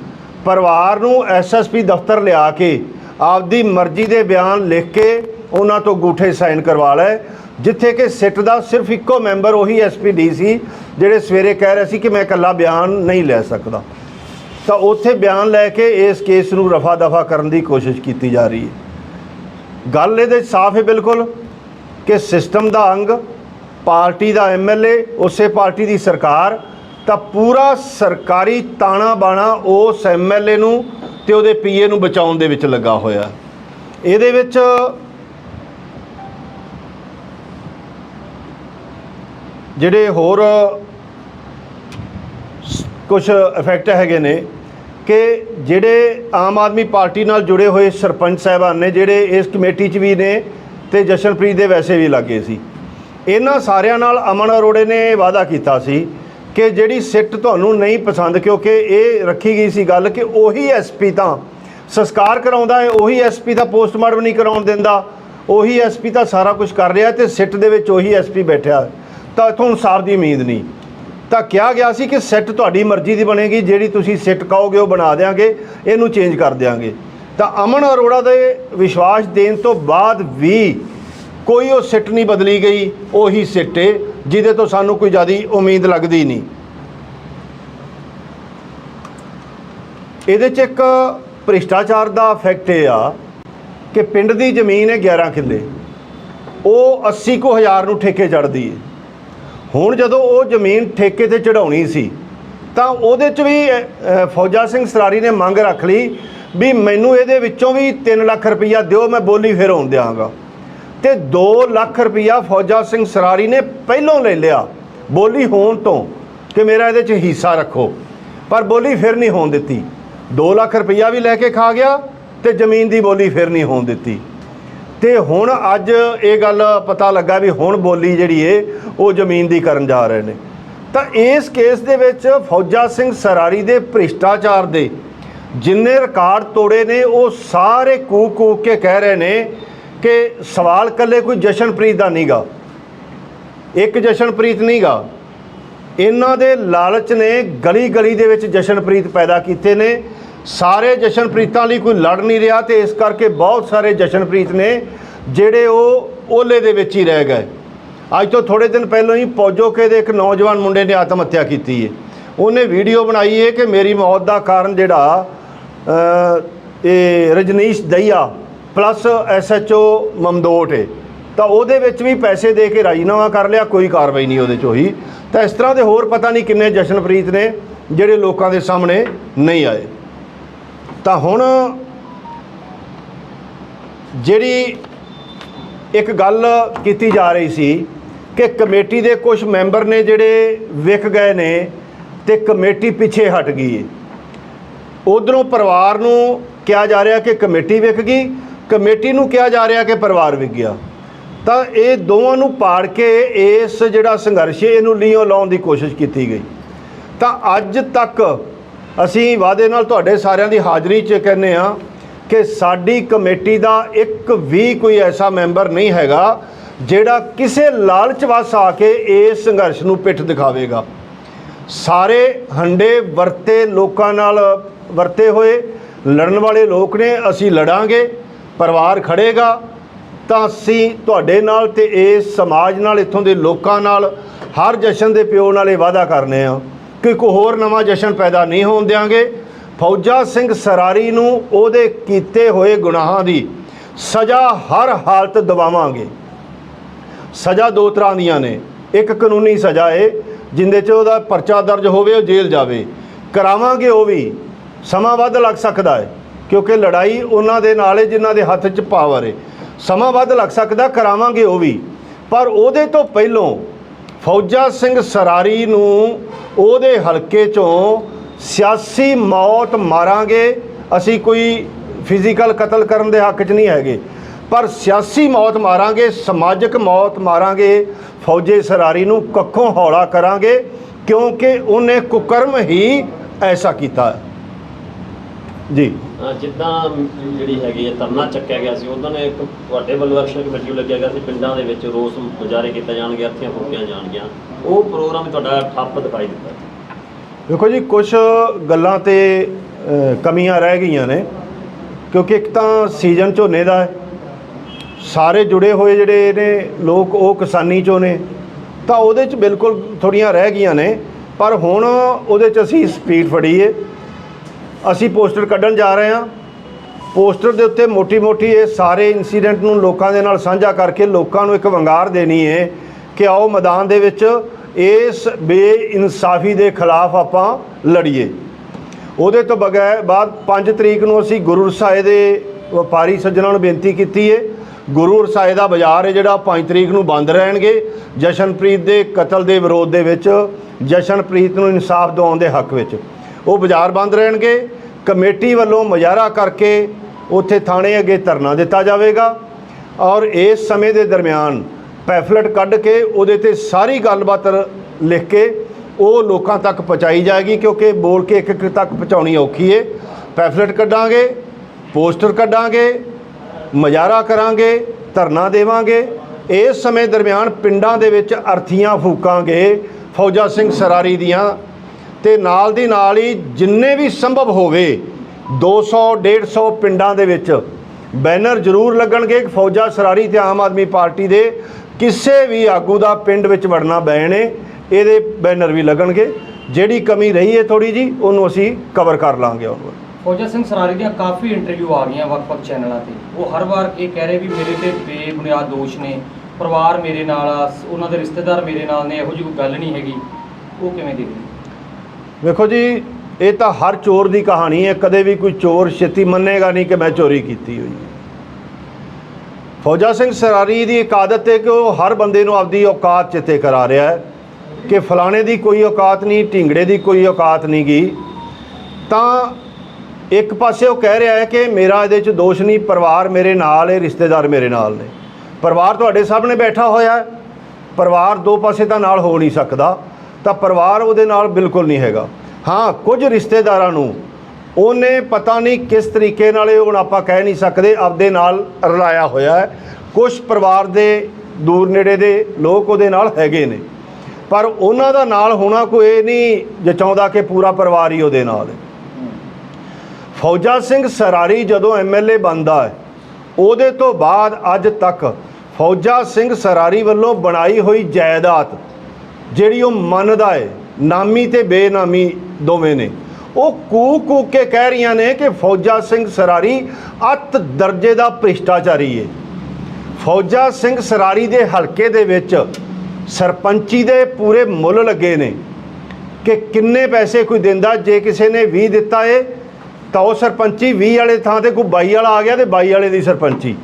ਪਰਿਵਾਰ ਨੂੰ ਐਸਐਸਪੀ ਦਫ਼ਤਰ ਲਿਆ ਕੇ ਆਪਦੀ ਮਰਜ਼ੀ ਦੇ ਬਿਆਨ ਲਿਖ ਕੇ ਉਹਨਾਂ ਤੋਂ ਗੂਠੇ ਸਾਈਨ ਕਰਵਾ ਲਏ, ਜਿੱਥੇ ਕਿ ਸਿੱਟ ਦਾ ਸਿਰਫ ਇੱਕੋ ਮੈਂਬਰ ਉਹੀ ਐਸਪੀਡੀ ਸੀ, ਜਿਹੜੇ ਸਵੇਰੇ ਕਹਿ ਰਹੇ ਸੀ ਕਿ ਮੈਂ ਇਕੱਲਾ ਬਿਆਨ ਨਹੀਂ ਲੈ ਸਕਦਾ। ਤਾਂ ਉੱਥੇ ਬਿਆਨ ਲੈ ਕੇ ਇਸ ਕੇਸ ਨੂੰ ਰਫਾ ਦਫਾ ਕਰਨ ਦੀ ਕੋਸ਼ਿਸ਼ ਕੀਤੀ ਜਾ ਰਹੀ ਹੈ। ਗੱਲ ਇਹਦੇ ਸਾਫ਼ ਹੈ ਬਿਲਕੁਲ ਕਿ ਸਿਸਟਮ ਦਾ ਅੰਗ, ਪਾਰਟੀ ਦਾ ਐਮਐਲਏ ਉਸੇ ਪਾਰਟੀ ਦੀ ਸਰਕਾਰ ਤਾਂ ਪੂਰਾ ਸਰਕਾਰੀ ਤਾਣਾ ਬਾਣਾ ਉਸ ਐਮਐਲਏ ਨੂੰ ਤੇ ਉਹਦੇ ਪੀਏ ਨੂੰ ਬਚਾਉਣ ਦੇ ਵਿੱਚ ਲੱਗਾ ਹੋਇਆ। ਇਹਦੇ ਵਿੱਚ ਜਿਹੜੇ ਹੋਰ ਕੁਝ ਇਫੈਕਟ ਹੈਗੇ ਨੇ ਕਿ ਜਿਹੜੇ ਆਮ ਆਦਮੀ ਪਾਰਟੀ ਨਾਲ ਜੁੜੇ ਹੋਏ ਸਰਪੰਚ ਸਾਹਿਬਾਨ ਨੇ, ਜਿਹੜੇ ਇਸ ਕਮੇਟੀ 'ਚ ਵੀ ਨੇ ਤੇ ਜਸ਼ਨਪ੍ਰੀਤ ਦੇ ਵੈਸੇ ਵੀ ਲੱਗੇ ਸੀ। ਇਹਨਾਂ ਸਾਰਿਆਂ ਨਾਲ ਅਮਨ ਅਰੋੜੇ ਨੇ ਵਾਅਦਾ ਕੀਤਾ ਸੀ ਕਿ ਜਿਹੜੀ ਸਿੱਟ ਤੁਹਾਨੂੰ ਨਹੀਂ ਪਸੰਦ, ਕਿਉਂਕਿ ਇਹ ਰੱਖੀ ਗਈ ਸੀ ਗੱਲ ਕਿ ਉਹੀ ਐਸਪੀ ਤਾਂ ਸੰਸਕਾਰ ਕਰਾਉਂਦਾ ਹੈ, ਉਹੀ ਐਸਪੀ ਦਾ ਪੋਸਟਮਾਰਟਮ ਨਹੀਂ ਕਰਾਉਣ ਦਿੰਦਾ, ਉਹੀ ਐਸਪੀ ਤਾਂ ਸਾਰਾ ਕੁਝ ਕਰ ਰਿਹਾ ਤੇ ਸਿੱਟ ਦੇ ਵਿੱਚ ਉਹੀ ਐਸਪੀ ਬੈਠਿਆ। ਤਾਂ ਇਥੋਂ ਇਨਸਾਫ ਦੀ ਉਮੀਦ ਨਹੀਂ। ਤਾਂ ਕਿਹਾ ਗਿਆ ਸੀ ਕਿ ਸੈੱਟ ਤੁਹਾਡੀ ਮਰਜ਼ੀ ਦੀ ਬਣੇਗੀ, ਜਿਹੜੀ ਤੁਸੀਂ ਸਿੱਟ ਕਹੋਗੇ ਉਹ ਬਣਾ ਦੇਾਂਗੇ ਇਹਨੂੰ ਚੇਂਜ ਕਰ ਦੇਾਂਗੇ ਤਾਂ ਅਮਨ ਅਰੋੜਾ ਦੇ ਵਿਸ਼ਵਾਸ ਦੇਣ ਤੋਂ ਬਾਅਦ ਵੀ ਕੋਈ ਉਹ ਸਿੱਟ ਨਹੀਂ ਬਦਲੀ ਗਈ, ਉਹੀ ਸਿੱਟ ਏ, ਜਿਹਦੇ ਤੋਂ ਸਾਨੂੰ ਕੋਈ ਜ਼ਿਆਦੀ ਉਮੀਦ ਲੱਗਦੀ ਨਹੀਂ। ਇਹਦੇ 'ਚ ਇੱਕ ਭ੍ਰਿਸ਼ਟਾਚਾਰ ਦਾ ਫੈਕਟ ਇਹ ਆ ਕਿ ਪਿੰਡ ਦੀ ਜ਼ਮੀਨ ਹੈ 11 ਕਿੱਲੇ। ਉਹ 80 ਕੁ ਹਜ਼ਾਰ ਨੂੰ ਠੇਕੇ ਚੜਦੀ ਹੈ ਹੁਣ ਜਦੋਂ ਉਹ ਜ਼ਮੀਨ ਠੇਕੇ ਤੇ ਚੜਾਉਣੀ ਸੀ, ਤਾਂ ਉਹਦੇ 'ਚ ਵੀ ਫੌਜਾ ਸਿੰਘ ਸਰਾਰੀ ਨੇ ਮੰਗ ਰੱਖ ਲਈ ਵੀ ਮੈਨੂੰ ਇਹਦੇ ਵਿੱਚੋਂ ਵੀ 3 ਲੱਖ ਰੁਪਈਆ ਦਿਓ, ਮੈਂ ਬੋਲੀ ਫਿਰ ਆਉਣ ਦਿਆਂਗਾ। ਤੇ 2 ਲੱਖ ਰੁਪਈਆ ਫੌਜਾ ਸਿੰਘ ਸਰਾਰੀ ਨੇ ਪਹਿਲੋਂ ਲੈ ਲਿਆ। ਬੋਲੀ ਹੋਣ ਤੋਂ ਕਿ ਮੇਰਾ ਇਹਦੇ 'ਚ ਹਿੱਸਾ ਰੱਖੋ। ਪਰ ਬੋਲੀ ਫਿਰ ਨਹੀਂ ਹੋਣ ਦਿੱਤੀ। 2 ਲੱਖ ਰੁਪਈਆ ਵੀ ਲੈ ਕੇ ਖਾ ਗਿਆ ਤੇ ਜ਼ਮੀਨ ਦੀ ਬੋਲੀ ਫਿਰ ਨਹੀਂ ਹੋਣ ਦਿੱਤੀ। ਤੇ ਹੁਣ ਅੱਜ ਇਹ ਗੱਲ ਪਤਾ ਲੱਗਾ ਵੀ ਹੁਣ ਬੋਲੀ ਜਿਹੜੀ ਏ, ਉਹ ਜ਼ਮੀਨ ਦੀ ਕਰਨ ਜਾ ਰਹੇ ਨੇ। ਤਾਂ ਇਸ ਕੇਸ ਦੇ ਵਿੱਚ ਫੌਜਾ ਸਿੰਘ ਸਰਾਰੀ ਦੇ ਭ੍ਰਿਸ਼ਟਾਚਾਰ ਦੇ ਜਿੰਨੇ ਰਿਕਾਰਡ ਤੋੜੇ ਨੇ, ਉਹ ਸਾਰੇ ਕੂਕ ਕੂਕ ਕੇ ਕਹਿ ਰਹੇ ਨੇ ਕਿ ਸਵਾਲ ਕੱਲੇ ਕੋਈ ਜਸ਼ਨਪ੍ਰੀਤ ਦਾ ਨਹੀਂਗਾ। ਇੱਕ ਜਸ਼ਨਪ੍ਰੀਤ ਨਹੀਂਗਾ। ਇਹਨਾਂ ਦੇ ਲਾਲਚ ਨੇ ਗਲੀ ਗਲੀ ਦੇ ਵਿੱਚ ਜਸ਼ਨਪ੍ਰੀਤ ਪੈਦਾ ਕੀਤੇ ਨੇ। ਸਾਰੇ ਜਸ਼ਨਪ੍ਰੀਤਾਂ ਲਈ ਕੋਈ ਲੜ ਨਹੀਂ ਰਿਹਾ ਤੇ ਇਸ ਕਰਕੇ ਬਹੁਤ ਸਾਰੇ ਜਸ਼ਨਪ੍ਰੀਤ ਨੇ ਜਿਹੜੇ ਉਹ ਓਲੇ ਦੇ ਵਿੱਚ ਹੀ ਰਹਿ ਗਏ। ਅੱਜ ਤੋਂ ਥੋੜੇ ਦਿਨ ਪਹਿਲਾਂ ਹੀ ਪੌਜੋਕੇ ਦੇ ਇੱਕ ਨੌਜਵਾਨ ਮੁੰਡੇ ਨੇ ਆਤਮ ਹੱਤਿਆ ਕੀਤੀ ਹੈ ਉਹਨੇ ਵੀਡੀਓ ਬਣਾਈ ਹੈ ਕਿ ਮੇਰੀ ਮੌਤ ਦਾ ਕਾਰਨ ਜਿਹੜਾ ਇਹ ਰਜਨੀਸ਼ ਦਈਆ ਪਲੱਸ ਐਸਐਚਓ ਮਮਦੋਟ ਏ। ਤਾਂ ਉਹਦੇ ਵਿੱਚ ਵੀ ਪੈਸੇ ਦੇ ਕੇ ਰਾਜੀਨਾਮਾ ਕਰ ਲਿਆ, ਕੋਈ ਕਾਰਵਾਈ ਨਹੀਂ ਉਹਦੇ 'ਚ ਹੋਈ। ਤਾਂ ਇਸ ਤਰ੍ਹਾਂ ਦੇ ਹੋਰ ਪਤਾ ਨਹੀਂ ਕਿੰਨੇ ਜਸ਼ਨਪ੍ਰੀਤ ਨੇ, ਜਿਹੜੇ ਲੋਕਾਂ ਦੇ ਸਾਹਮਣੇ ਨਹੀਂ ਆਏ। ਤਾਂ ਹੁਣ ਜਿਹੜੀ ਇੱਕ ਗੱਲ ਕੀਤੀ ਜਾ ਰਹੀ ਸੀ ਕਿ ਕਮੇਟੀ ਦੇ ਕੁਝ ਮੈਂਬਰ ਨੇ ਜਿਹੜੇ ਵਿਕ ਗਏ ਨੇ ਤੇ ਕਮੇਟੀ ਪਿੱਛੇ ਹਟ ਗਈ ਹੈ ਉਧਰੋਂ ਪਰਿਵਾਰ ਨੂੰ ਕਿਹਾ ਜਾ ਰਿਹਾ ਕਿ ਕਮੇਟੀ ਵਿਕ ਗਈ ਕਮੇਟੀ ਨੂੰ ਕਿਹਾ ਜਾ ਰਿਹਾ ਕਿ ਪਰਿਵਾਰ ਵਿਕ ਗਿਆ। ਤਾਂ ਇਹ ਦੋਵਾਂ ਨੂੰ ਪਾੜ ਕੇ ਇਸ ਜਿਹੜਾ ਸੰਘਰਸ਼ ਇਹਨੂੰ ਲੀਓ ਲਾਉਣ ਦੀ ਕੋਸ਼ਿਸ਼ ਕੀਤੀ ਗਈ। ਤਾਂ ਅੱਜ ਤੱਕ ਅਸੀਂ ਵਾਅਦੇ ਨਾਲ ਤੁਹਾਡੇ ਸਾਰਿਆਂ ਦੀ ਹਾਜ਼ਰੀ 'ਚ ਕਹਿੰਦੇ ਆ ਕਿ ਸਾਡੀ ਕਮੇਟੀ ਦਾ ਇੱਕ ਵੀ ਕੋਈ ਐਸਾ ਮੈਂਬਰ ਨਹੀਂ ਹੈਗਾ ਜਿਹੜਾ ਕਿਸੇ ਲਾਲਚ ਵਸ ਆ ਕੇ ਇਸ ਸੰਘਰਸ਼ ਨੂੰ ਪਿੱਠ ਦਿਖਾਵੇਗਾ। ਸਾਰੇ ਹੰਡੇ ਵਰਤੇ ਲੋਕਾਂ ਨਾਲ ਵਰਤੇ ਹੋਏ, ਲੜਨ ਵਾਲੇ ਲੋਕ ਨੇ, ਅਸੀਂ ਲੜਾਂਗੇ। ਪਰਿਵਾਰ ਖੜੇਗਾ, ਤਾਂ ਅਸੀਂ ਤੁਹਾਡੇ ਨਾਲ ਤੇ ਇਸ ਸਮਾਜ ਨਾਲ, ਇੱਥੋਂ ਦੇ ਲੋਕਾਂ ਨਾਲ, ਹਰ ਜਸ਼ਨ ਦੇ ਪਿਓ ਨਾਲ ਇਹ ਵਾਅਦਾ ਕਰਨੇ ਆ ਕਿ ਕੋਈ ਹੋਰ ਨਵਾਂ ਜਸ਼ਨ ਪੈਦਾ ਨਹੀਂ ਹੋਣ ਦਿਆਂਗੇ। ਫੌਜਾ ਸਿੰਘ ਸਰਾਰੀ ਨੂੰ ਉਹਦੇ ਕੀਤੇ ਹੋਏ ਗੁਨਾਹਾਂ ਦੀ ਸਜ਼ਾ ਹਰ ਹਾਲਤ ਦਿਵਾਵਾਂਗੇ। ਸਜ਼ਾ ਦੋ ਤਰ੍ਹਾਂ ਦੀਆਂ ਨੇ। ਇੱਕ ਕਾਨੂੰਨੀ ਸਜ਼ਾ ਏ, ਜਿੰਦੇ 'ਚ ਉਹਦਾ ਪਰਚਾ ਦਰਜ ਹੋਵੇ, ਉਹ ਜੇਲ੍ਹ ਜਾਵੇ। ਕਰਾਵਾਂਗੇ ਉਹ ਵੀ। ਸਮਾਂ ਵੱਧ ਲੱਗ ਸਕਦਾ ਹੈ ਕਿਉਂਕਿ ਲੜਾਈ ਉਹਨਾਂ ਦੇ ਨਾਲ ਹੈ ਜਿਨ੍ਹਾਂ ਦੇ ਹੱਥ 'ਚ ਪਾਵਰ ਹੈ ਸਮਾਂ ਵੱਧ ਲੱਗ ਸਕਦਾ, ਕਰਾਵਾਂਗੇ ਉਹ ਵੀ। ਪਰ ਉਹਦੇ ਤੋਂ ਪਹਿਲੋਂ ਫੌਜਾ ਸਿੰਘ ਸਰਾਰੀ ਨੂੰ ਉਹਦੇ ਹਲਕੇ 'ਚੋਂ ਸਿਆਸੀ ਮੌਤ ਮਾਰਾਂਗੇ। ਅਸੀਂ ਕੋਈ ਫਿਜ਼ੀਕਲ ਕਤਲ ਕਰਨ ਦੇ ਹੱਕ 'ਚ ਨਹੀਂ ਹੈਗੇ। ਪਰ ਸਿਆਸੀ ਮੌਤ ਮਾਰਾਂਗੇ, ਸਮਾਜਿਕ ਮੌਤ ਮਾਰਾਂਗੇ, ਫੌਜੇ ਸਰਾਰੀ ਨੂੰ ਕੱਖੋਂ ਹੌਲਾ ਕਰਾਂਗੇ, ਕਿਉਂਕਿ ਉਹਨੇ ਕੁਕਰਮ ਹੀ ਐਸਾ ਕੀਤਾ। ਜੀ। ਜਿੱਦਾਂ ਜਿਹੜੀ ਹੈਗੀ ਹੈ ਧਰਨਾ ਚੱਕਿਆ ਗਿਆ ਸੀ ਉਹਨਾਂ ਨੇ ਇੱਕ ਤੁਹਾਡੇ ਵੱਲੋਂ ਐਕਸ਼ਨ ਕਮੇਟੀ ਲੱਗਿਆ ਗਿਆ ਸੀ, ਪਿੰਡਾਂ ਦੇ ਵਿੱਚ ਰੋਸ ਮੁਜ਼ਾਹਰੇ ਕੀਤੇ ਜਾਣਗੇ ਅਰਥੀਆਂ ਫੂਕੀਆਂ ਜਾਣਗੀਆਂ। ਉਹ ਪ੍ਰੋਗਰਾਮ ਤੁਹਾਡਾ ਠੱਪ ਦਿਖਾਈ ਦਿੱਤਾ। ਦੇਖੋ ਜੀ ਕੁਝ ਗੱਲਾਂ ਤੇ ਕਮੀਆਂ ਰਹਿ ਗਈਆਂ ਨੇ, ਕਿਉਂਕਿ ਇੱਕ ਤਾਂ ਸੀਜ਼ਨ ਝੋਨੇ ਦਾ ਹੈ। ਸਾਰੇ ਜੁੜੇ ਹੋਏ ਜਿਹੜੇ ਨੇ, ਲੋਕ ਉਹ ਕਿਸਾਨੀ ਚੋਂ ਨੇ, ਤਾਂ ਉਹਦੇ 'ਚ ਬਿਲਕੁਲ ਥੋੜੀਆਂ ਰਹਿ ਗਈਆਂ ਨੇ, ਪਰ ਹੁਣ ਉਹਦੇ 'ਚ ਅਸੀਂ ਸਪੀਡ ਫੜੀਏ ਅਸੀਂ ਪੋਸਟਰ ਕੱਢਣ ਜਾ ਰਹੇ ਹਾਂ। ਪੋਸਟਰ ਦੇ ਉੱਤੇ ਮੋਟੀ-ਮੋਟੀ ਇਹ ਸਾਰੇ ਇਨਸੀਡੈਂਟ ਨੂੰ ਲੋਕਾਂ ਦੇ ਨਾਲ ਸਾਂਝਾ ਕਰਕੇ ਲੋਕਾਂ ਨੂੰ ਇੱਕ ਵੰਗਾਰ ਦੇਣੀ ਹੈ ਕਿ ਆਓ ਮੈਦਾਨ ਦੇ ਵਿੱਚ ਇਸ ਬੇਇਨਸਾਫੀ ਦੇ ਖਿਲਾਫ ਆਪਾਂ ਲੜੀਏ। ਉਹਦੇ ਤੋਂ ਬਗੈਰ ਬਾਅਦ 5 ਤਰੀਕ ਨੂੰ ਅਸੀਂ ਗੁਰੂ ਰਸਾਏ ਦੇ ਵਪਾਰੀ ਸੱਜਣਾਂ ਨੂੰ ਬੇਨਤੀ ਕੀਤੀ ਹੈ। ਗੁਰੂ ਰਸਾਏ ਦਾ ਬਾਜ਼ਾਰ ਹੈ ਜਿਹੜਾ 5 ਤਰੀਕ ਨੂੰ ਬੰਦ ਰਹਿਣਗੇ। ਜਸ਼ਨਪ੍ਰੀਤ ਦੇ ਕਤਲ ਦੇ ਵਿਰੋਧ ਦੇ ਵਿੱਚ ਜਸ਼ਨਪ੍ਰੀਤ ਨੂੰ ਇਨਸਾਫ ਦਿਵਾਉਣ ਦੇ ਹੱਕ ਵਿੱਚ। ਉਹ ਬਾਜ਼ਾਰ ਬੰਦ ਰਹਿਣਗੇ। ਕਮੇਟੀ ਵੱਲੋਂ ਮੁਜ਼ਾਹਰਾ ਕਰਕੇ ਉੱਥੇ ਥਾਣੇ ਅੱਗੇ ਧਰਨਾ ਦਿੱਤਾ ਜਾਵੇਗਾ। ਔਰ ਇਸ ਸਮੇਂ ਦੇ ਦਰਮਿਆਨ ਪੈਫਲੇਟ ਕੱਢ ਕੇ ਉਹਦੇ ਤੇ ਸਾਰੀ ਗੱਲਬਾਤ ਲਿਖ ਕੇ ਉਹ ਲੋਕਾਂ ਤੱਕ ਪਹੁੰਚਾਈ ਜਾਏਗੀ ਕਿਉਂਕਿ ਬੋਲ ਕੇ ਇੱਕ ਇੱਕ ਤੱਕ ਪਹੁੰਚਾਉਣੀ ਔਖੀ ਏ। ਪੈਫਲੇਟ ਕੱਢਾਂਗੇ, ਪੋਸਟਰ ਕੱਢਾਂਗੇ, ਮੁਜ਼ਾਹਰਾ ਕਰਾਂਗੇ, ਧਰਨਾ ਦੇਵਾਂਗੇ। ਇਸ ਸਮੇਂ ਦਰਮਿਆਨ ਪਿੰਡਾਂ ਦੇ ਵਿੱਚ ਅਰਥੀਆਂ ਫੂਕਾਂਗੇ ਫੌਜਾ ਸਿੰਘ ਸਰਾਰੀ ਦੀਆਂ ਤੇ ਨਾਲ ਦੀ ਨਾਲ ਹੀ ਜਿੰਨੇ ਵੀ ਸੰਭਵ ਹੋਵੇ 200 150 ਪਿੰਡਾਂ ਦੇ ਵਿੱਚ ਬੈਨਰ ਜ਼ਰੂਰ ਲੱਗਣਗੇ ਕਿ ਫੌਜਾ ਸਰਾਰੀ ਤੇ ਆਮ ਆਦਮੀ ਪਾਰਟੀ ਦੇ। ਕਿਸੇ ਵੀ ਆਗੂ ਦਾ ਪਿੰਡ ਵਿੱਚ ਵੜਨਾ ਬੈਨ ਹੈ ਇਹਦੇ ਬੈਨਰ ਵੀ ਲੱਗਣਗੇ। ਜਿਹੜੀ ਕਮੀ ਰਹੀ ਹੈ ਥੋੜੀ ਜੀ, ਉਹਨੂੰ ਅਸੀਂ ਕਵਰ ਕਰ ਲਾਂਗੇ ਉਹਨੂੰ ਫੌਜਾ ਸਿੰਘ ਸਰਾਰੀ ਦੀਆਂ ਕਾਫੀ ਇੰਟਰਵਿਊ ਆ ਗਈਆਂ ਵੱਖ-ਵੱਖ ਚੈਨਲਾਂ ਤੇ। ਉਹ ਹਰ ਵਾਰ ਇਹ ਕਹਿ ਰਹੇ ਵੀ ਮੇਰੇ ਤੇ ਬੇਬੁਨਿਆਦ ਦੋਸ਼ ਨੇ। ਪਰਿਵਾਰ ਮੇਰੇ ਨਾਲ ਆ, ਉਹਨਾਂ ਦੇ ਰਿਸ਼ਤੇਦਾਰ ਮੇਰੇ ਨਾਲ ਨੇ, ਇਹੋ ਜਿਹੀ ਕੋਈ ਗੱਲ ਨਹੀਂ ਹੈਗੀ। ਉਹ ਕਿਵੇਂ ਦੇਖਦੇ? ਵੇਖੋ ਜੀ, ਇਹ ਤਾਂ ਹਰ ਚੋਰ ਦੀ ਕਹਾਣੀ ਹੈ, ਕਦੇ ਵੀ ਕੋਈ ਚੋਰ ਛੇਤੀ ਮੰਨੇਗਾ ਨਹੀਂ ਕਿ ਮੈਂ ਚੋਰੀ ਕੀਤੀ ਹੋਈ ਫੌਜਾ ਸਿੰਘ ਸਰਾਰੀ ਦੀ ਇੱਕ ਆਦਤ ਹੈ ਕਿ ਉਹ ਹਰ ਬੰਦੇ ਨੂੰ ਆਪਦੀ ਔਕਾਤ ਚਿੱਤੇ ਕਰਾ ਰਿਹਾ ਹੈ ਕਿ ਫਲਾਣੇ ਦੀ ਕੋਈ ਔਕਾਤ ਨਹੀਂ, ਢਿੰਗੜੇ ਦੀ ਕੋਈ ਔਕਾਤ ਨਹੀਂ ਗੀ। ਤਾਂ ਇੱਕ ਪਾਸੇ ਉਹ ਕਹਿ ਰਿਹਾ ਹੈ ਕਿ ਮੇਰਾ ਇਹਦੇ 'ਚ ਦੋਸ਼ ਨਹੀਂ, ਪਰਿਵਾਰ ਮੇਰੇ ਨਾਲ ਹੈ, ਰਿਸ਼ਤੇਦਾਰ ਮੇਰੇ ਨਾਲ ਨੇ। ਪਰਿਵਾਰ ਤੁਹਾਡੇ ਸਾਹਮਣੇ ਬੈਠਾ ਹੋਇਆ ਹੈ, ਪਰਿਵਾਰ ਦੋ ਪਾਸੇ ਤਾਂ ਨਾਲ ਹੋ ਨਹੀਂ ਸਕਦਾ। ਤਾਂ ਪਰਿਵਾਰ ਉਹਦੇ ਨਾਲ ਬਿਲਕੁਲ ਨਹੀਂ ਹੈਗਾ। ਹਾਂ, ਕੁਝ ਰਿਸ਼ਤੇਦਾਰਾਂ ਨੂੰ ਉਹਨੇ ਪਤਾ ਨਹੀਂ ਕਿਸ ਤਰੀਕੇ ਨਾਲ ਇਹ ਹੁਣ ਆਪਾਂ ਕਹਿ ਨਹੀਂ ਸਕਦੇ, ਆਪਦੇ ਨਾਲ ਰਲਾਇਆ ਹੋਇਆ ਹੈ। ਕੁਝ ਪਰਿਵਾਰ ਦੇ ਦੂਰ ਨੇੜੇ ਦੇ ਲੋਕ ਉਹਦੇ ਨਾਲ ਹੈਗੇ ਨੇ। ਪਰ ਉਹਨਾਂ ਦਾ ਨਾਲ ਹੋਣਾ ਕੋਈ ਇਹ ਨਹੀਂ ਜਚਾਉਂਦਾ ਕਿ ਪੂਰਾ ਪਰਿਵਾਰ ਹੀ ਉਹਦੇ ਨਾਲ ਹੈ। ਫੌਜਾ ਸਿੰਘ ਸਰਾਰੀ ਜਦੋਂ ਐਮਐਲਏ ਬਣਦਾ ਹੈ, ਉਹਦੇ ਤੋਂ ਬਾਅਦ ਅੱਜ ਤੱਕ ਫੌਜਾ ਸਿੰਘ ਸਰਾਰੀ ਵੱਲੋਂ ਬਣਾਈ ਹੋਈ ਜਾਇਦਾਦ ਜਿਹੜੀ ਉਹ ਮੰਨਦਾ ਏ, ਨਾਮੀ ਤੇ ਬੇਨਾਮੀ ਦੋਵੇਂ ਨੇ। ਉਹ ਕੂ ਕੂ ਕੇ ਕਹਿ ਰਹੀਆਂ ਨੇ ਕਿ ਫੌਜਾ ਸਿੰਘ ਸਰਾਰੀ ਅਤ ਦਰਜੇ ਦਾ ਭ੍ਰਿਸ਼ਟਾਚਾਰੀ ਏ। ਫੌਜਾ ਸਿੰਘ ਸਰਾਰੀ ਦੇ ਹਲਕੇ ਦੇ ਵਿੱਚ ਸਰਪੰਚੀ ਦੇ ਪੂਰੇ ਮੁੱਲ ਲੱਗੇ ਨੇ ਕਿ ਕਿੰਨੇ ਪੈਸੇ ਕੋਈ ਦਿੰਦਾ, ਜੇ ਕਿਸੇ ਨੇ 20 ਦਿੱਤਾ ਏ, ਤਾਂ ਉਹ ਸਰਪੰਚੀ 20 ਵਾਲੇ ਥਾਂ ਤੇ ਕੋਈ 22 ਵਾਲਾ ਆ ਗਿਆ ਤੇ 22 ਵਾਲੇ ਦੀ ਸਰਪੰਚੀ।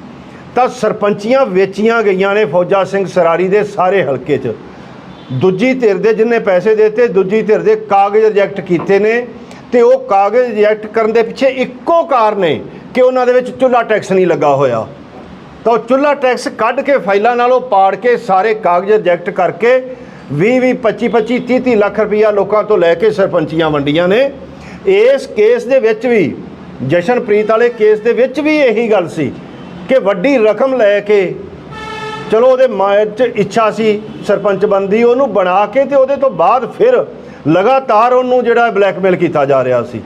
ਤਾਂ ਸਰਪੰਚੀਆਂ ਵੇਚੀਆਂ ਗਈਆਂ ਨੇ ਫੌਜਾ ਸਿੰਘ ਸਰਾਰੀ ਦੇ ਸਾਰੇ ਹਲਕੇ 'ਚ। ਦੂਜੀ ਧਿਰ ਦੇ ਜਿੰਨੇ ਪੈਸੇ ਦਿੱਤੇ, ਦੂਜੀ ਧਿਰ ਦੇ ਕਾਗਜ਼ ਰਿਜੈਕਟ ਕੀਤੇ ਨੇ ਤੇ ਉਹ ਕਾਗਜ਼ ਰਿਜੈਕਟ ਕਰਨ ਦੇ ਪਿੱਛੇ ਇੱਕੋ ਕਾਰਨ ਹੈ ਕਿ ਉਹਨਾਂ ਦੇ ਵਿੱਚ ਚੁੱਲਾ ਟੈਕਸ ਨਹੀਂ ਲੱਗਾ ਹੋਇਆ। ਤਾਂ ਉਹ ਚੁੱਲਾ ਟੈਕਸ ਕੱਢ ਕੇ ਫਾਈਲਾਂ ਨਾਲੋਂ ਪਾੜ ਕੇ ਸਾਰੇ ਕਾਗਜ਼ ਰਿਜੈਕਟ ਕਰਕੇ 20 20 25 25 30 30 ਲੱਖ ਰੁਪਈਆ ਲੋਕਾਂ ਤੋਂ ਲੈ ਕੇ ਸਰਪੰਚੀਆਂ ਵੰਡੀਆਂ ਨੇ। ਇਸ ਕੇਸ ਦੇ ਵਿੱਚ ਵੀ, ਜਸ਼ਨਪ੍ਰੀਤ ਵਾਲੇ ਕੇਸ ਦੇ ਵਿੱਚ ਵੀ ਇਹੀ ਗੱਲ ਸੀ ਕਿ ਵੱਡੀ ਰਕਮ ਲੈ ਕੇ ਚਲੋ ਉਹਦੇ ਮਨ 'ਚ ਇੱਛਾ ਸੀ ਸਰਪੰਚ ਬੰਦੀ ਉਹਨੂੰ ਬਣਾ ਕੇ ਤੇ ਉਹਦੇ ਤੋਂ ਬਾਅਦ ਫਿਰ ਲਗਾਤਾਰ ਉਹਨੂੰ ਜਿਹੜਾ ਬਲੈਕਮੇਲ ਕੀਤਾ ਜਾ ਰਿਹਾ ਸੀ।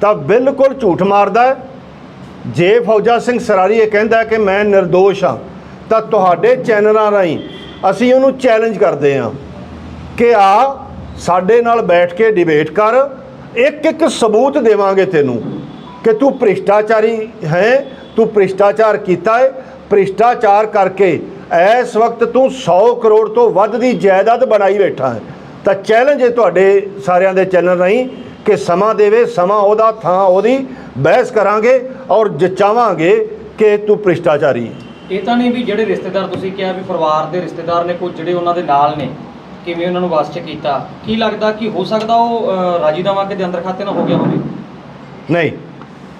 ਤਾਂ ਬਿਲਕੁਲ ਝੂਠ ਮਾਰਦਾ ਹੈ। ਜੇ ਫੌਜਾ ਸਿੰਘ ਸਰਾਰੀ ਇਹ ਕਹਿੰਦਾ ਕਿ ਮੈਂ નિર્ਦੋਸ਼ ਹਾਂ, ਤਾਂ ਤੁਹਾਡੇ ਚੈਨਲਾਂ ਰਾਹੀਂ ਅਸੀਂ ਉਹਨੂੰ ਚੈਲੰਜ ਕਰਦੇ ਹਾਂ ਕਿ ਆ ਸਾਡੇ ਨਾਲ ਬੈਠ ਕੇ ਡਿਬੇਟ ਕਰ, ਇੱਕ ਇੱਕ ਸਬੂਤ ਦੇਵਾਂਗੇ ਤੈਨੂੰ ਕਿ ਤੂੰ ਭ੍ਰਿਸ਼ਟਾਚਾਰੀ ਹੈ, ਤੂੰ ਭ੍ਰਿਸ਼ਟਾਚਾਰ ਕੀਤਾ ਹੈ। ਭ੍ਰਿਸ਼ਟਾਚਾਰ ਕਰਕੇ ਇਸ ਵਕਤ ਤੂੰ 100 ਕਰੋੜ ਤੋਂ ਵੱਧ ਦੀ ਜਾਇਦਾਦ ਬਣਾਈ ਬੈਠਾ ਹੈ। ਤਾਂ ਚੈਲੰਜ ਹੈ ਤੁਹਾਡੇ ਸਾਰਿਆਂ ਦੇ ਚੈਨਲ ਰਾਹੀਂ ਕਿ ਸਮਾਂ ਦੇਵੇ ਸਮਾਂ ਉਹਦਾ ਥਾਂ ਉਹਦੀ ਬਹਿਸ ਕਰਾਂਗੇ ਔਰ ਜਚਾਵਾਂਗੇ ਕਿ ਤੂੰ ਭ੍ਰਿਸ਼ਟਾਚਾਰੀ ਇਹ ਤਾਂ ਨਹੀਂ ਵੀ ਜਿਹੜੇ ਰਿਸ਼ਤੇਦਾਰ ਤੁਸੀਂ ਕਿਹਾ ਵੀ ਪਰਿਵਾਰ ਦੇ ਰਿਸ਼ਤੇਦਾਰ ਨੇ ਕੋਈ ਜਿਹੜੇ ਉਹਨਾਂ ਦੇ ਨਾਲ ਨੇ ਕਿਵੇਂ ਉਹਨਾਂ ਨੂੰ ਵਸ ਚ ਕੀਤਾ ਕੀ ਲੱਗਦਾ ਕਿ ਹੋ ਸਕਦਾ ਉਹ ਅਹ, ਰਾਜੀਨਾਮਾ ਕੇ ਦੇ ਅੰਦਰ ਖਾਤੇ ਨਾਲ ਹੋ ਗਿਆ ਹੋਵੇ? ਨਹੀਂ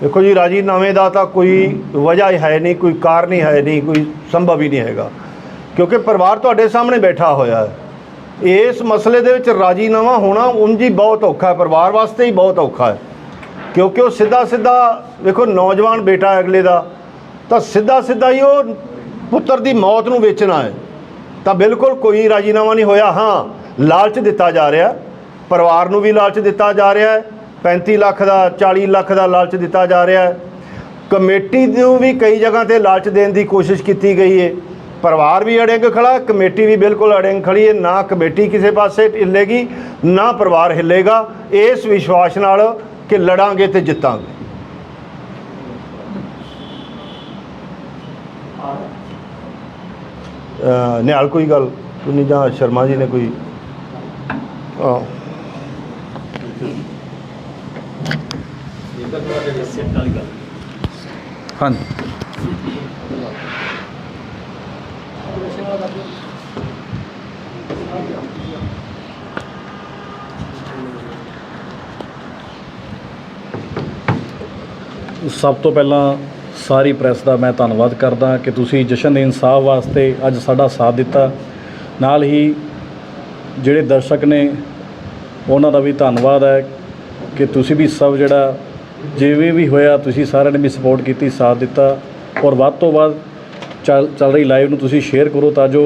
ਦੇਖੋ ਜੀ ਰਾਜੀਨਾਮੇ ਦਾ ਤਾਂ ਕੋਈ ਵਜ੍ਹਾ ਹੀ ਹੈ ਨਹੀਂ, ਕੋਈ ਕਾਰਨ ਹੀ ਹੈ ਨਹੀਂ, ਕੋਈ ਸੰਭਵ ਹੀ ਨਹੀਂ ਹੈਗਾ। ਕਿਉਂਕਿ ਪਰਿਵਾਰ ਤੁਹਾਡੇ ਸਾਹਮਣੇ ਬੈਠਾ ਹੋਇਆ ਹੈ। ਇਸ ਮਸਲੇ ਦੇ ਵਿੱਚ ਰਾਜੀਨਾਮਾ ਹੋਣਾ ਉਂਝ ਹੀ ਬਹੁਤ ਔਖਾ ਹੈ। ਪਰਿਵਾਰ ਵਾਸਤੇ ਹੀ ਬਹੁਤ ਔਖਾ ਹੈ। ਕਿਉਂਕਿ ਉਹ ਸਿੱਧਾ ਸਿੱਧਾ ਵੇਖੋ, ਨੌਜਵਾਨ ਬੇਟਾ ਅਗਲੇ ਦਾ, ਤਾਂ ਸਿੱਧਾ ਸਿੱਧਾ ਹੀ ਉਹ ਪੁੱਤਰ ਦੀ ਮੌਤ ਨੂੰ ਵੇਚਣਾ ਹੈ। ਤਾਂ ਬਿਲਕੁਲ ਕੋਈ ਰਾਜੀਨਾਮਾ ਨਹੀਂ ਹੋਇਆ। ਹਾਂ, ਲਾਲਚ ਦਿੱਤਾ ਜਾ ਰਿਹਾ। ਪਰਿਵਾਰ ਨੂੰ ਵੀ ਲਾਲਚ ਦਿੱਤਾ ਜਾ ਰਿਹਾ ਹੈ। 35 ਲੱਖ ਦਾ 40 ਲੱਖ ਦਾ ਲਾਲਚ ਦਿੱਤਾ ਜਾ ਰਿਹਾ ਹੈ। ਕਮੇਟੀ ਨੂੰ ਵੀ ਕਈ ਜਗ੍ਹਾ ਤੇ ਲਾਲਚ ਦੇਣ ਦੀ ਕੋਸ਼ਿਸ਼ ਕੀਤੀ ਗਈ ਹੈ। ਪਰਿਵਾਰ ਵੀ ਅੜਿੰਗ ਖੜਾ, ਕਮੇਟੀ ਵੀ ਬਿਲਕੁਲ ਅੜਿੰਗ ਖੜੀ ਹੈ। ਨਾ ਕਮੇਟੀ ਕਿਸੇ ਪਾਸੇ ਹਿੱਲੇਗੀ, ਨਾ ਪਰਿਵਾਰ ਹਿੱਲੇਗਾ। ਇਸ ਵਿਸ਼ਵਾਸ ਨਾਲ ਕਿ ਲੜਾਂਗੇ ਤੇ ਜਿੱਤਾਂਗੇ। ਨਿਹਾਲ, ਕੋਈ ਗੱਲ? ਤੁਸੀਂ ਜਾਂ ਸ਼ਰਮਾ ਜੀ ਨੇ ਕੋਈ? ਆਹ ਸਿੱਟ ਵਾਲੀ ਗੱਲ ਹਾਂਜੀ। ਸਭ ਤੋਂ ਪਹਿਲਾਂ ਸਾਰੀ ਪ੍ਰੈਸ ਦਾ ਮੈਂ ਧੰਨਵਾਦ ਕਰਦਾ ਕਿ ਤੁਸੀਂ ਜਸ਼ਨ ਦੇ ਇਨਸਾਫ ਵਾਸਤੇ ਅੱਜ ਸਾਡਾ ਸਾਥ ਦਿੱਤਾ। ਨਾਲ ਹੀ ਜਿਹੜੇ ਦਰਸ਼ਕ ਨੇ, ਉਹਨਾਂ ਦਾ ਵੀ ਧੰਨਵਾਦ ਹੈ ਕਿ ਤੁਸੀਂ ਵੀ ਸਭ ਜਿਹੜਾ ਜਿਵੇਂ ਵੀ ਹੋਇਆ, ਤੁਸੀਂ ਸਾਰਿਆਂ ਨੇ ਵੀ ਸਪੋਰਟ ਕੀਤੀ, ਸਾਥ ਦਿੱਤਾ ਔਰ ਵੱਧ ਤੋਂ ਵੱਧ ਚੱਲ ਚੱਲ ਰਹੀ ਲਾਈਵ ਨੂੰ ਤੁਸੀਂ ਸ਼ੇਅਰ ਕਰੋ ਤਾਂ ਜੋ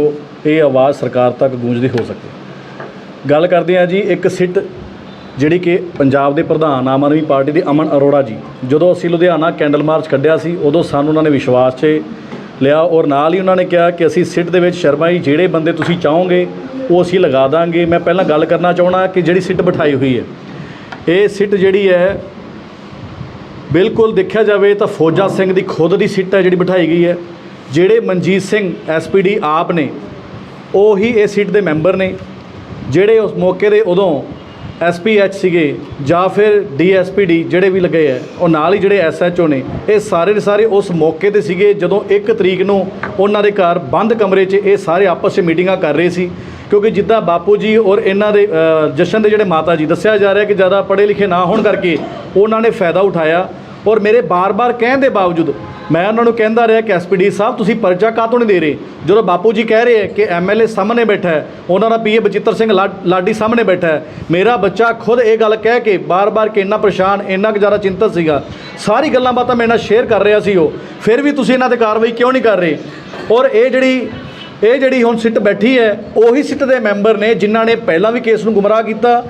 ਇਹ ਆਵਾਜ਼ ਸਰਕਾਰ ਤੱਕ ਗੂੰਜਦੀ ਹੋ ਸਕੇ। ਗੱਲ ਕਰਦੇ ਹਾਂ ਜੀ ਇੱਕ ਸਿੱਟ ਜਿਹੜੀ ਕਿ ਪੰਜਾਬ ਦੇ ਪ੍ਰਧਾਨ ਆਮ ਆਦਮੀ ਪਾਰਟੀ ਦੇ ਅਮਨ ਅਰੋੜਾ ਜੀ, ਜਦੋਂ ਅਸੀਂ ਲੁਧਿਆਣਾ ਕੈਂਡਲ ਮਾਰਚ ਕੱਢਿਆ ਸੀ, ਉਦੋਂ ਸਾਨੂੰ ਉਹਨਾਂ ਨੇ ਵਿਸ਼ਵਾਸ 'ਚ ਲਿਆ ਔਰ ਨਾਲ ਹੀ ਉਹਨਾਂ ਨੇ ਕਿਹਾ ਕਿ ਅਸੀਂ ਸਿੱਟ ਦੇ ਵਿੱਚ ਸ਼ਰਮਾ ਜੀ, ਜਿਹੜੇ ਬੰਦੇ ਤੁਸੀਂ ਚਾਹੋਗੇ ਉਹ ਅਸੀਂ ਲਗਾ ਦਾਂਗੇ। ਮੈਂ ਪਹਿਲਾਂ ਗੱਲ ਕਰਨਾ ਚਾਹਣਾ ਕਿ ਜਿਹੜੀ ਸਿੱਟ ਬਿਠਾਈ ਹੋਈ ਹੈ, ਇਹ ਸਿੱਟ ਜਿਹੜੀ ਹੈ ਬਿਲਕੁਲ ਦੇਖਿਆ ਜਾਵੇ ਤਾਂ ਫੌਜਾ ਸਿੰਘ ਦੀ ਖੁਦ ਦੀ ਸੀਟ ਹੈ ਜਿਹੜੀ ਬਿਠਾਈ ਗਈ ਹੈ। ਜਿਹੜੇ ਮਨਜੀਤ ਸਿੰਘ ਐਸਪੀਡੀ ਆਪ ਨੇ, ਉਹ ਹੀ ਇਹ ਸੀਟ ਦੇ ਮੈਂਬਰ ਨੇ। ਜਿਹੜੇ ਉਸ ਮੌਕੇ ਦੇ ਉਦੋਂ ਐਸਪੀਐਚ ਸੀਗੇ ਜਾਂ ਫਿਰ ਡੀਐਸਪੀਡੀ ਜਿਹੜੇ ਵੀ ਲੱਗੇ ਹੈ, ਉਹ ਨਾਲ ਹੀ ਜਿਹੜੇ ਐਸਐਚਓ ਨੇ, ਇਹ ਸਾਰੇ ਦੇ ਸਾਰੇ ਉਸ ਮੌਕੇ ਤੇ ਸੀਗੇ ਜਦੋਂ 1 ਤਰੀਕ ਨੂੰ ਉਹਨਾਂ ਦੇ ਘਰ ਬੰਦ ਕਮਰੇ 'ਚ ਇਹ ਸਾਰੇ ਆਪਸ 'ਚ ਮੀਟਿੰਗਾਂ ਕਰ ਰਹੇ ਸੀ। ਕਿਉਂਕਿ ਜਿੱਦਾਂ ਬਾਪੂ ਜੀ ਔਰ ਇਹਨਾਂ ਦੇ ਜਸ਼ਨ ਦੇ ਜਿਹੜੇ ਮਾਤਾ ਜੀ, ਦੱਸਿਆ ਜਾ ਰਿਹਾ ਕਿ ਜ਼ਿਆਦਾ ਪੜ੍ਹੇ ਲਿਖੇ ਨਾ ਹੋਣ ਕਰਕੇ ਉਹਨਾਂ ਨੇ ਫਾਇਦਾ ਉਠਾਇਆ। ਔਰ ਮੇਰੇ ਬਾਰ-ਬਾਰ ਕਹਿਣ ਦੇ ਬਾਵਜੂਦ ਮੈਂ ਉਹਨਾਂ ਨੂੰ ਕਹਿੰਦਾ ਰਿਹਾ ਕਿ ਐਸਪੀਡੀ ਸਾਹਿਬ, ਤੁਸੀਂ ਪਰਚਾ ਕਾਹਤੋਂ ਨਹੀਂ ਦੇ ਰਹੇ? ਜਦੋਂ ਬਾਪੂ ਜੀ ਕਹਿ ਰਹੇ ਹੈ ਕਿ ਐਮਐਲਏ ਸਾਹਮਣੇ ਬੈਠਾ ਹੈ, ਉਹਨਾਂ ਦਾ ਪੀਏ ਬਚਿੱਤਰ ਸਿੰਘ ਲਾ- ਲਾਡੀ ਸਾਹਮਣੇ ਬੈਠਾ ਹੈ, ਮੇਰਾ ਬੱਚਾ ਖੁਦ ਇਹ ਗੱਲ ਕਹਿ ਕੇ ਬਾਰ-ਬਾਰ ਕਿ ਇੰਨਾ ਪਰੇਸ਼ਾਨ, ਇੰਨਾ ਕੁ ਜ਼ਿਆਦਾ ਚਿੰਤਤ ਸੀਗਾ। ਸਾਰੀ ਗੱਲਾਂ ਬਾਤਾਂ ਮੇਰੇ ਨਾਲ ਸ਼ੇਅਰ ਕਰ ਰਿਹਾ ਸੀ ਉਹ। ਫਿਰ ਵੀ ਤੁਸੀਂ ਇਹਨਾਂ ਤੇ ਕਾਰਵਾਈ ਕਿਉਂ ਨਹੀਂ ਕਰ ਰਹੇ? ਔਰ ਇਹ ਜਿਹੜੀ ਇਹ ਜਿਹੜੀ ਹੁਣ ਸਿੱਟ ਬੈਠੀ ਹੈ, ਉਹੀ ਸਿੱਟ ਦੇ ਮੈਂਬਰ ਨੇ ਜਿਨ੍ਹਾਂ ਨੇ ਪਹਿਲਾਂ ਵੀ ਕੇਸ ਨੂੰ ਗੁੰਮਰਾਹ ਕੀਤਾ।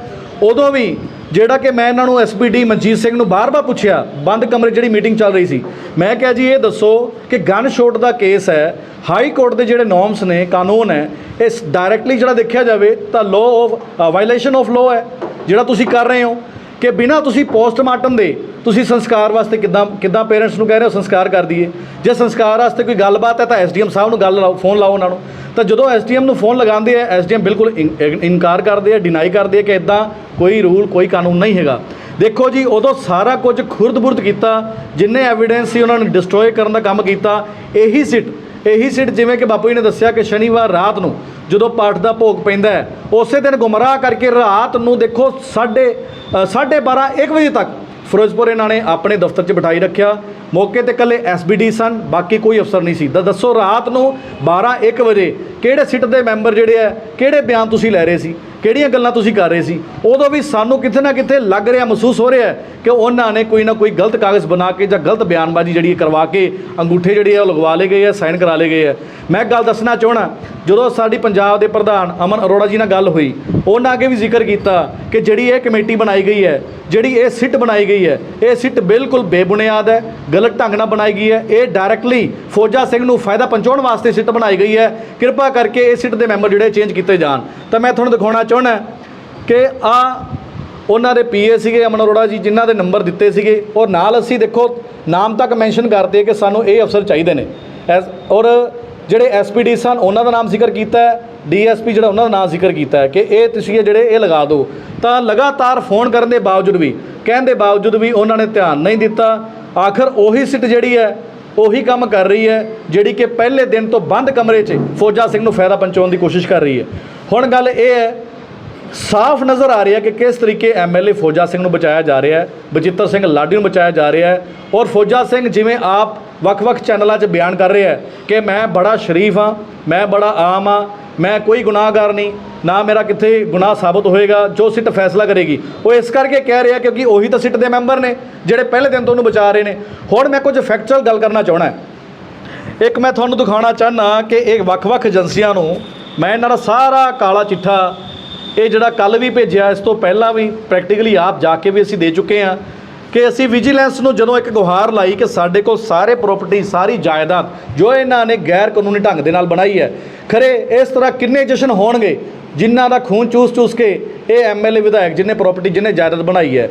ਉਦੋਂ ਵੀ ਜਿਹੜਾ ਕਿ ਮੈਂ ਇਹਨਾਂ ਨੂੰ ਐਸਪੀਡੀ ਮਨਜੀਤ ਸਿੰਘ ਨੂੰ ਬਾਰ-ਬਾਰ ਪੁੱਛਿਆ, ਬੰਦ ਕਮਰੇ ਜਿਹੜੀ ਮੀਟਿੰਗ ਚੱਲ ਰਹੀ ਸੀ। ਮੈਂ ਕਿਹਾ ਜੀ, ਇਹ ਦੱਸੋ ਕਿ ਗਨ ਸ਼ੋਟ ਦਾ ਕੇਸ ਹੈ, ਹਾਈ ਕੋਰਟ ਦੇ ਜਿਹੜੇ ਨੋਰਮਸ ਨੇ, ਕਾਨੂੰਨ ਹੈ, ਇਸ ਡਾਇਰੈਕਟਲੀ ਜਿਹੜਾ ਦੇਖਿਆ ਜਾਵੇ ਤਾਂ law of violation of law ਹੈ, ਜਿਹੜਾ ਤੁਸੀਂ ਕਰ ਰਹੇ ਹੋ। ਕਿ ਬਿਨਾਂ ਤੁਸੀਂ ਪੋਸਟਮਾਰਟਮ ਦੇ ਤੁਸੀਂ ਸੰਸਕਾਰ ਵਾਸਤੇ ਕਿੱਦਾਂ ਕਿੱਦਾਂ ਪੇਰੈਂਟਸ ਨੂੰ ਕਹਿ ਰਹੇ ਹੋ ਸੰਸਕਾਰ ਕਰ ਦਈਏ। ਜੇ ਸੰਸਕਾਰ ਵਾਸਤੇ ਕੋਈ ਗੱਲਬਾਤ ਹੈ ਤਾਂ ਐਸਡੀਐਮ ਸਾਹਿਬ ਨੂੰ ਗੱਲ ਲਾਓ ਫੋਨ ਲਾਓ ਉਹਨਾਂ ਨੂੰ। ਤਾਂ ਜਦੋਂ ਐਸਡੀਐਮ ਨੂੰ ਫੋਨ ਲਗਾਉਂਦੇ ਆ ਐਸਡੀਐਮ ਬਿਲਕੁਲ ਇਨ- ਇਨਕਾਰ ਕਰਦੇ ਆ ਡਿਨਾਈ ਕਰਦੇ ਆ ਕਿ ਇਦਾਂ ਕੋਈ ਰੂਲ ਕੋਈ ਕਾਨੂੰਨ ਨਹੀਂ ਹੈਗਾ। ਦੇਖੋ ਜੀ, ਉਦੋਂ ਸਾਰਾ ਕੁਝ ਖੁਰਦ-ਬੁਰਦ ਕੀਤਾ, ਜਿੰਨੇ ਐਵੀਡੈਂਸ ਸੀ ਉਹਨਾਂ ਨੇ ਡਿਸਟਰੋਏ ਕਰਨ ਦਾ ਕੰਮ ਕੀਤਾ, ਇਹੀ ਸਿੱਟ ਇਹੀ ਸਿੱਟ ਜਿਵੇਂ ਕਿ ਬਾਪੂ ਜੀ ਨੇ ਦੱਸਿਆ ਕਿ ਸ਼ਨੀਵਾਰ ਰਾਤ ਨੂੰ ਜਦੋਂ ਪਾਠ ਦਾ ਭੋਗ ਪੈਂਦਾ ਹੈ, ਉਸੇ ਦਿਨ ਗੁੰਮਰਾਹ ਕਰਕੇ ਰਾਤ ਨੂੰ ਦੇਖੋ ਸਾਢੇ ਸਾਢੇ 12 1 ਵਜੇ ਤੱਕ ਫਿਰੋਜ਼ਪੁਰ ਇਹਨਾਂ ਨੇ ਆਪਣੇ ਦਫ਼ਤਰ 'ਚ ਬਿਠਾਈ ਰੱਖਿਆ। ਮੌਕੇ ਤੇ ਇਕੱਲੇ ਐਸਬੀਡੀ ਸਨ, ਬਾਕੀ ਕੋਈ ਅਫਸਰ ਨਹੀਂ ਸੀ। ਤਾਂ ਦੱਸੋ ਰਾਤ ਨੂੰ 12 1 ਵਜੇ ਕਿਹੜੇ ਸਿੱਟ ਦੇ ਮੈਂਬਰ ਜਿਹੜੇ ਆ ਕਿਹੜੇ ਬਿਆਨ ਤੁਸੀਂ ਲੈ ਰਹੇ ਸੀ? ਕਿਹੜੀਆਂ ਗੱਲਾਂ ਤੁਸੀਂ ਕਰ ਰਹੇ ਸੀ? ਉਦੋਂ ਵੀ ਸਾਨੂੰ ਕਿਤੇ ਨਾ ਕਿਤੇ ਲੱਗ ਰਿਹਾ, ਮਹਿਸੂਸ ਹੋ ਰਿਹਾ ਕਿ ਉਹਨਾਂ ਨੇ ਕੋਈ ਨਾ ਕੋਈ ਗਲਤ ਕਾਗਜ਼ ਬਣਾ ਕੇ ਜਾਂ ਗਲਤ ਬਿਆਨਬਾਜ਼ੀ ਜਿਹੜੀ ਹੈ ਕਰਵਾ ਕੇ ਅੰਗੂਠੇ ਜਿਹੜੇ ਆ ਉਹ ਲਗਵਾ ਲਏ ਗਏ ਆ, ਸਾਈਨ ਕਰਾ ਲਏ ਗਏ ਆ। ਮੈਂ ਇੱਕ ਗੱਲ ਦੱਸਣਾ ਚਾਹਣਾ ਜਦੋਂ ਸਾਡੀ ਪੰਜਾਬ ਦੇ ਪ੍ਰਧਾਨ ਅਮਨ ਅਰੋੜਾ ਜੀ ਨਾਲ ਗੱਲ ਹੋਈ, ਉਹਨਾਂ ਅੱਗੇ ਵੀ ਜ਼ਿਕਰ ਕੀਤਾ ਕਿ ਜਿਹੜੀ ਇਹ ਕਮੇਟੀ ਬਣਾਈ ਗਈ ਹੈ ਜਿਹੜੀ ਇਹ ਸਿੱਟ ਬਣਾਈ ਗਈ ਹੈ, ਇਹ ਸਿੱਟ ਬਿਲਕੁਲ ਬੇਬੁਨਿਆਦ ਹੈ, ਗਲਤ ਢੰਗ ਨਾਲ ਬਣਾਈ ਗਈ ਹੈ। ਇਹ ਡਾਇਰੈਕਟਲੀ ਫੌਜਾ ਸਿੰਘ ਨੂੰ ਫਾਇਦਾ ਪਹੁੰਚਾਉਣ ਵਾਸਤੇ ਸਿੱਟ ਬਣਾਈ ਗਈ ਹੈ। ਕਿਰਪਾ ਕਰਕੇ ਇਹ ਸਿੱਟ ਦੇ ਮੈਂਬਰ ਜਿਹੜੇ ਚੇਂਜ ਕੀਤੇ ਜਾਣ। ਤਾਂ ਮੈਂ ਤੁਹਾਨੂੰ ਦਿਖਾਉਣਾ ਚਾਹੁੰਦਾ ਕਿ ਆ ਉਹਨਾਂ ਦੇ ਪੀਏ ਸੀਗੇ, ਅਮਨ ਅਰੋੜਾ ਜੀ, ਜਿਨ੍ਹਾਂ ਦੇ ਨੰਬਰ ਦਿੱਤੇ ਸੀਗੇ। ਔਰ ਨਾਲ ਅਸੀਂ ਦੇਖੋ, ਨਾਮ ਤੱਕ ਮੈਂਸ਼ਨ ਕਰਦੇ ਕਿ ਸਾਨੂੰ ਇਹ ਅਫਸਰ ਚਾਹੀਦੇ ਨੇ। ਐਸ- ਔਰ ਜਿਹੜੇ ਐਸਪੀਡੀ ਸਨ, ਉਹਨਾਂ ਦਾ ਨਾਮ ਜ਼ਿਕਰ ਕੀਤਾ ਹੈ। ਡੀਐਸਪੀ ਜਿਹੜਾ ਉਹਨਾਂ ਦਾ ਨਾਮ ਜ਼ਿਕਰ ਕੀਤਾ ਹੈ ਕਿ ਇਹ ਤੁਸੀਂ ਇਹ ਜਿਹੜੇ ਇਹ ਲਗਾ ਦਿਓ, ਤਾਂ ਲਗਾਤਾਰ ਫੋਨ ਕਰਨ ਦੇ ਬਾਵਜੂਦ ਵੀ, ਕਹਿਣ ਦੇ ਬਾਵਜੂਦ ਵੀ ਉਹਨਾਂ ਨੇ ਧਿਆਨ ਨਹੀਂ ਦਿੱਤਾ। ਆਖਰ ਉਹੀ ਸਿੱਟ ਜਿਹੜੀ ਹੈ, ਉਹੀ ਕੰਮ ਕਰ ਰਹੀ ਹੈ, ਜਿਹੜੀ ਕਿ ਪਹਿਲੇ ਦਿਨ ਤੋਂ ਬੰਦ ਕਮਰੇ 'ਚ ਫੌਜਾ ਸਿੰਘ ਨੂੰ ਫਾਇਦਾ ਪਹੁੰਚਾਉਣ ਦੀ ਕੋਸ਼ਿਸ਼ ਕਰ ਰਹੀ ਹੈ। ਹੁਣ ਗੱਲ ਇਹ ਹੈ, ਸਾਫ਼ ਨਜ਼ਰ ਆ ਰਿਹਾ ਕਿ ਕਿਸ ਤਰੀਕੇ ਐਮਐਲਏ ਫੌਜਾ ਸਿੰਘ ਨੂੰ ਬਚਾਇਆ ਜਾ ਰਿਹਾ ਹੈ ਬਚਿੱਤਰ ਸਿੰਘ ਲਾਡੀ ਨੂੰ ਬਚਾਇਆ ਜਾ ਰਿਹਾ ਹੈ, ਔਰ ਫੌਜਾ ਸਿੰਘ ਜਿਵੇਂ ਆਪ ਵੱਖ-ਵੱਖ ਚੈਨਲਾਂ 'ਚ ਬਿਆਨ ਕਰ ਰਿਹਾ ਹੈ ਕਿ ਮੈਂ ਬੜਾ ਸ਼ਰੀਫ ਹਾਂ, ਮੈਂ ਬੜਾ ਆਮ ਹਾਂ ਮੈਂ ਕੋਈ ਗੁਨਾਹਗਾਰ ਨਹੀਂ, ਨਾ ਮੇਰਾ ਕਿੱਥੇ ਗੁਨਾਹ ਸਾਬਤ ਹੋਏਗਾ, ਜੋ ਸਿੱਟ ਫੈਸਲਾ ਕਰੇਗੀ। ਉਹ ਇਸ ਕਰਕੇ ਕਹਿ ਰਿਹਾ ਕਿਉਂਕਿ ਉਹੀ ਤਾਂ ਸਿੱਟ ਦੇ ਮੈਂਬਰ ਨੇ, ਜਿਹੜੇ ਪਹਿਲੇ ਦਿਨ ਤੋਂ ਉਹਨੂੰ ਬਚਾ ਰਹੇ ਨੇ। ਹੁਣ ਮੈਂ ਕੁਝ ਫੈਕਚੁਅਲ ਗੱਲ ਕਰਨਾ ਚਾਹਣਾ ਇੱਕ ਮੈਂ ਤੁਹਾਨੂੰ ਦਿਖਾਉਣਾ ਚਾਹਨਾ ਕਿ ਇਹ ਵੱਖ-ਵੱਖ ਏਜੰਸੀਆਂ ਨੂੰ ਮੈਂ ਇਹਨਾਂ ਦਾ ਸਾਰਾ ਕਾਲਾ ਚਿੱਠਾ, ਇਹ ਜਿਹੜਾ ਕੱਲ ਵੀ ਭੇਜਿਆ, ਇਸ ਤੋਂ ਪਹਿਲਾਂ ਵੀ ਪ੍ਰੈਕਟੀਕਲੀ ਆਪ ਜਾ ਕੇ ਵੀ ਅਸੀਂ ਦੇ ਚੁੱਕੇ ਹਾਂ। ਕਿ ਅਸੀਂ ਵਿਜੀਲੈਂਸ ਨੂੰ ਜਦੋਂ ਇੱਕ ਗੁਹਾਰ ਲਾਈ ਕਿ ਸਾਡੇ ਕੋਲ ਸਾਰੇ ਪ੍ਰਾਪਰਟੀ ਸਾਰੀ ਜਾਇਦਾਦ ਜੋ ਇਹਨਾਂ ਨੇ ਗੈਰ ਕਾਨੂੰਨੀ ਢੰਗ ਦੇ ਨਾਲ ਬਣਾਈ ਹੈ, ਖਰੇ ਇਸ ਤਰ੍ਹਾਂ ਕਿੰਨੇ ਜਸ਼ਨ ਹੋਣਗੇ ਜਿਨ੍ਹਾਂ ਦਾ ਖੂਨ ਚੂਸ-ਚੂਸ ਕੇ ਇਹ ਐਮਐਲਏ ਵਿਧਾਇਕ ਜਿਹਨੇ ਪ੍ਰਾਪਰਟੀ ਜਿਹਨੇ ਜਾਇਦਾਦ ਬਣਾਈ ਹੈ,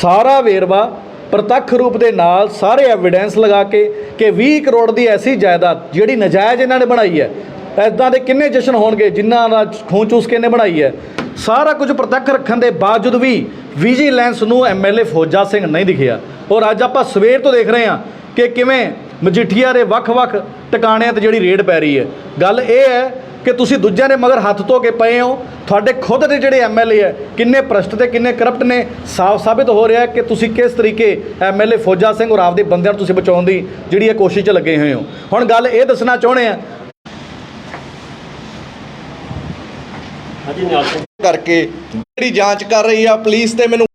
ਸਾਰਾ ਵੇਰਵਾ ਪ੍ਰਤੱਖ ਰੂਪ ਦੇ ਨਾਲ ਸਾਰੇ ਐਵੀਡੈਂਸ ਲਗਾ ਕੇ ਕਿ 20 ਕਰੋੜ ਦੀ ਐਸੀ ਜਾਇਦਾਦ ਜਿਹੜੀ ਨਜਾਇਜ਼ ਇਹਨਾਂ ਨੇ ਬਣਾਈ ਹੈ ਐਦਾਂ ਦੇ ਕਿੰਨੇ ਜਸ਼ਨ ਹੋਣਗੇ ਜਿਨ੍ਹਾਂ ਦਾ ਖੂਨ ਚੂਸ ਕੇ ਇਹਨੇ ਬਣਾਈ ਹੈ? ਸਾਰਾ ਕੁਝ ਪ੍ਰਤੱਖ ਰੱਖਣ ਦੇ ਬਾਵਜੂਦ ਵੀ ਵਿਜੀਲੈਂਸ ਨੂੰ ਐਮਐਲਏ ਫੌਜਾ ਸਿੰਘ ਨਹੀਂ ਦਿਖਿਆ। ਔਰ ਅੱਜ ਆਪਾਂ ਸਵੇਰ ਤੋਂ ਦੇਖ ਰਹੇ ਹਾਂ ਕਿ ਕਿਵੇਂ ਮਜੀਠੀਆ ਦੇ ਵੱਖ-ਵੱਖ ਟਿਕਾਣਿਆਂ ਤੇ ਜਿਹੜੀ ਰੇਡ ਪੈ ਰਹੀ ਹੈ। ਗੱਲ ਇਹ ਹੈ ਕਿ ਤੁਸੀਂ ਦੂਜਿਆਂ ਦੇ ਮਗਰ ਹੱਥ ਧੋ ਕੇ ਪਏ ਹੋ। ਤੁਹਾਡੇ ਖੁਦ ਦੇ ਜਿਹੜੇ ਐਮਐਲਏ ਹੈ, ਕਿੰਨੇ ਭ੍ਰਸ਼ਟ ਤੇ ਕਿੰਨੇ ਕਰਪਟ ਨੇ, ਸਾਫ਼ ਸਾਬਿਤ ਹੋ ਰਿਹਾ ਕਿ ਤੁਸੀਂ ਕਿਸ ਤਰੀਕੇ ਐਮਐਲਏ ਫੌਜਾ ਸਿੰਘ ਔਰ ਆਪਦੇ ਬੰਦਿਆਂ ਨੂੰ ਤੁਸੀਂ ਬਚਾਉਣ ਦੀ ਜਿਹੜੀ ਇਹ ਕੋਸ਼ਿਸ਼ 'ਚ ਲੱਗੇ ਹੋਏ ਹੋ। ਹੁਣ ਗੱਲ ਇਹ ਦੱਸਣਾ ਚਾਹੁੰਦੇ ਆ ਹਾਂਜੀ ਨਿਹਾਲ ਸਿੰਘ ਕਰਕੇ ਜਿਹੜੀ ਜਾਂਚ ਕਰ ਰਹੀ ਆ ਪੁਲਿਸ ਤੇ ਮੈਨੂੰ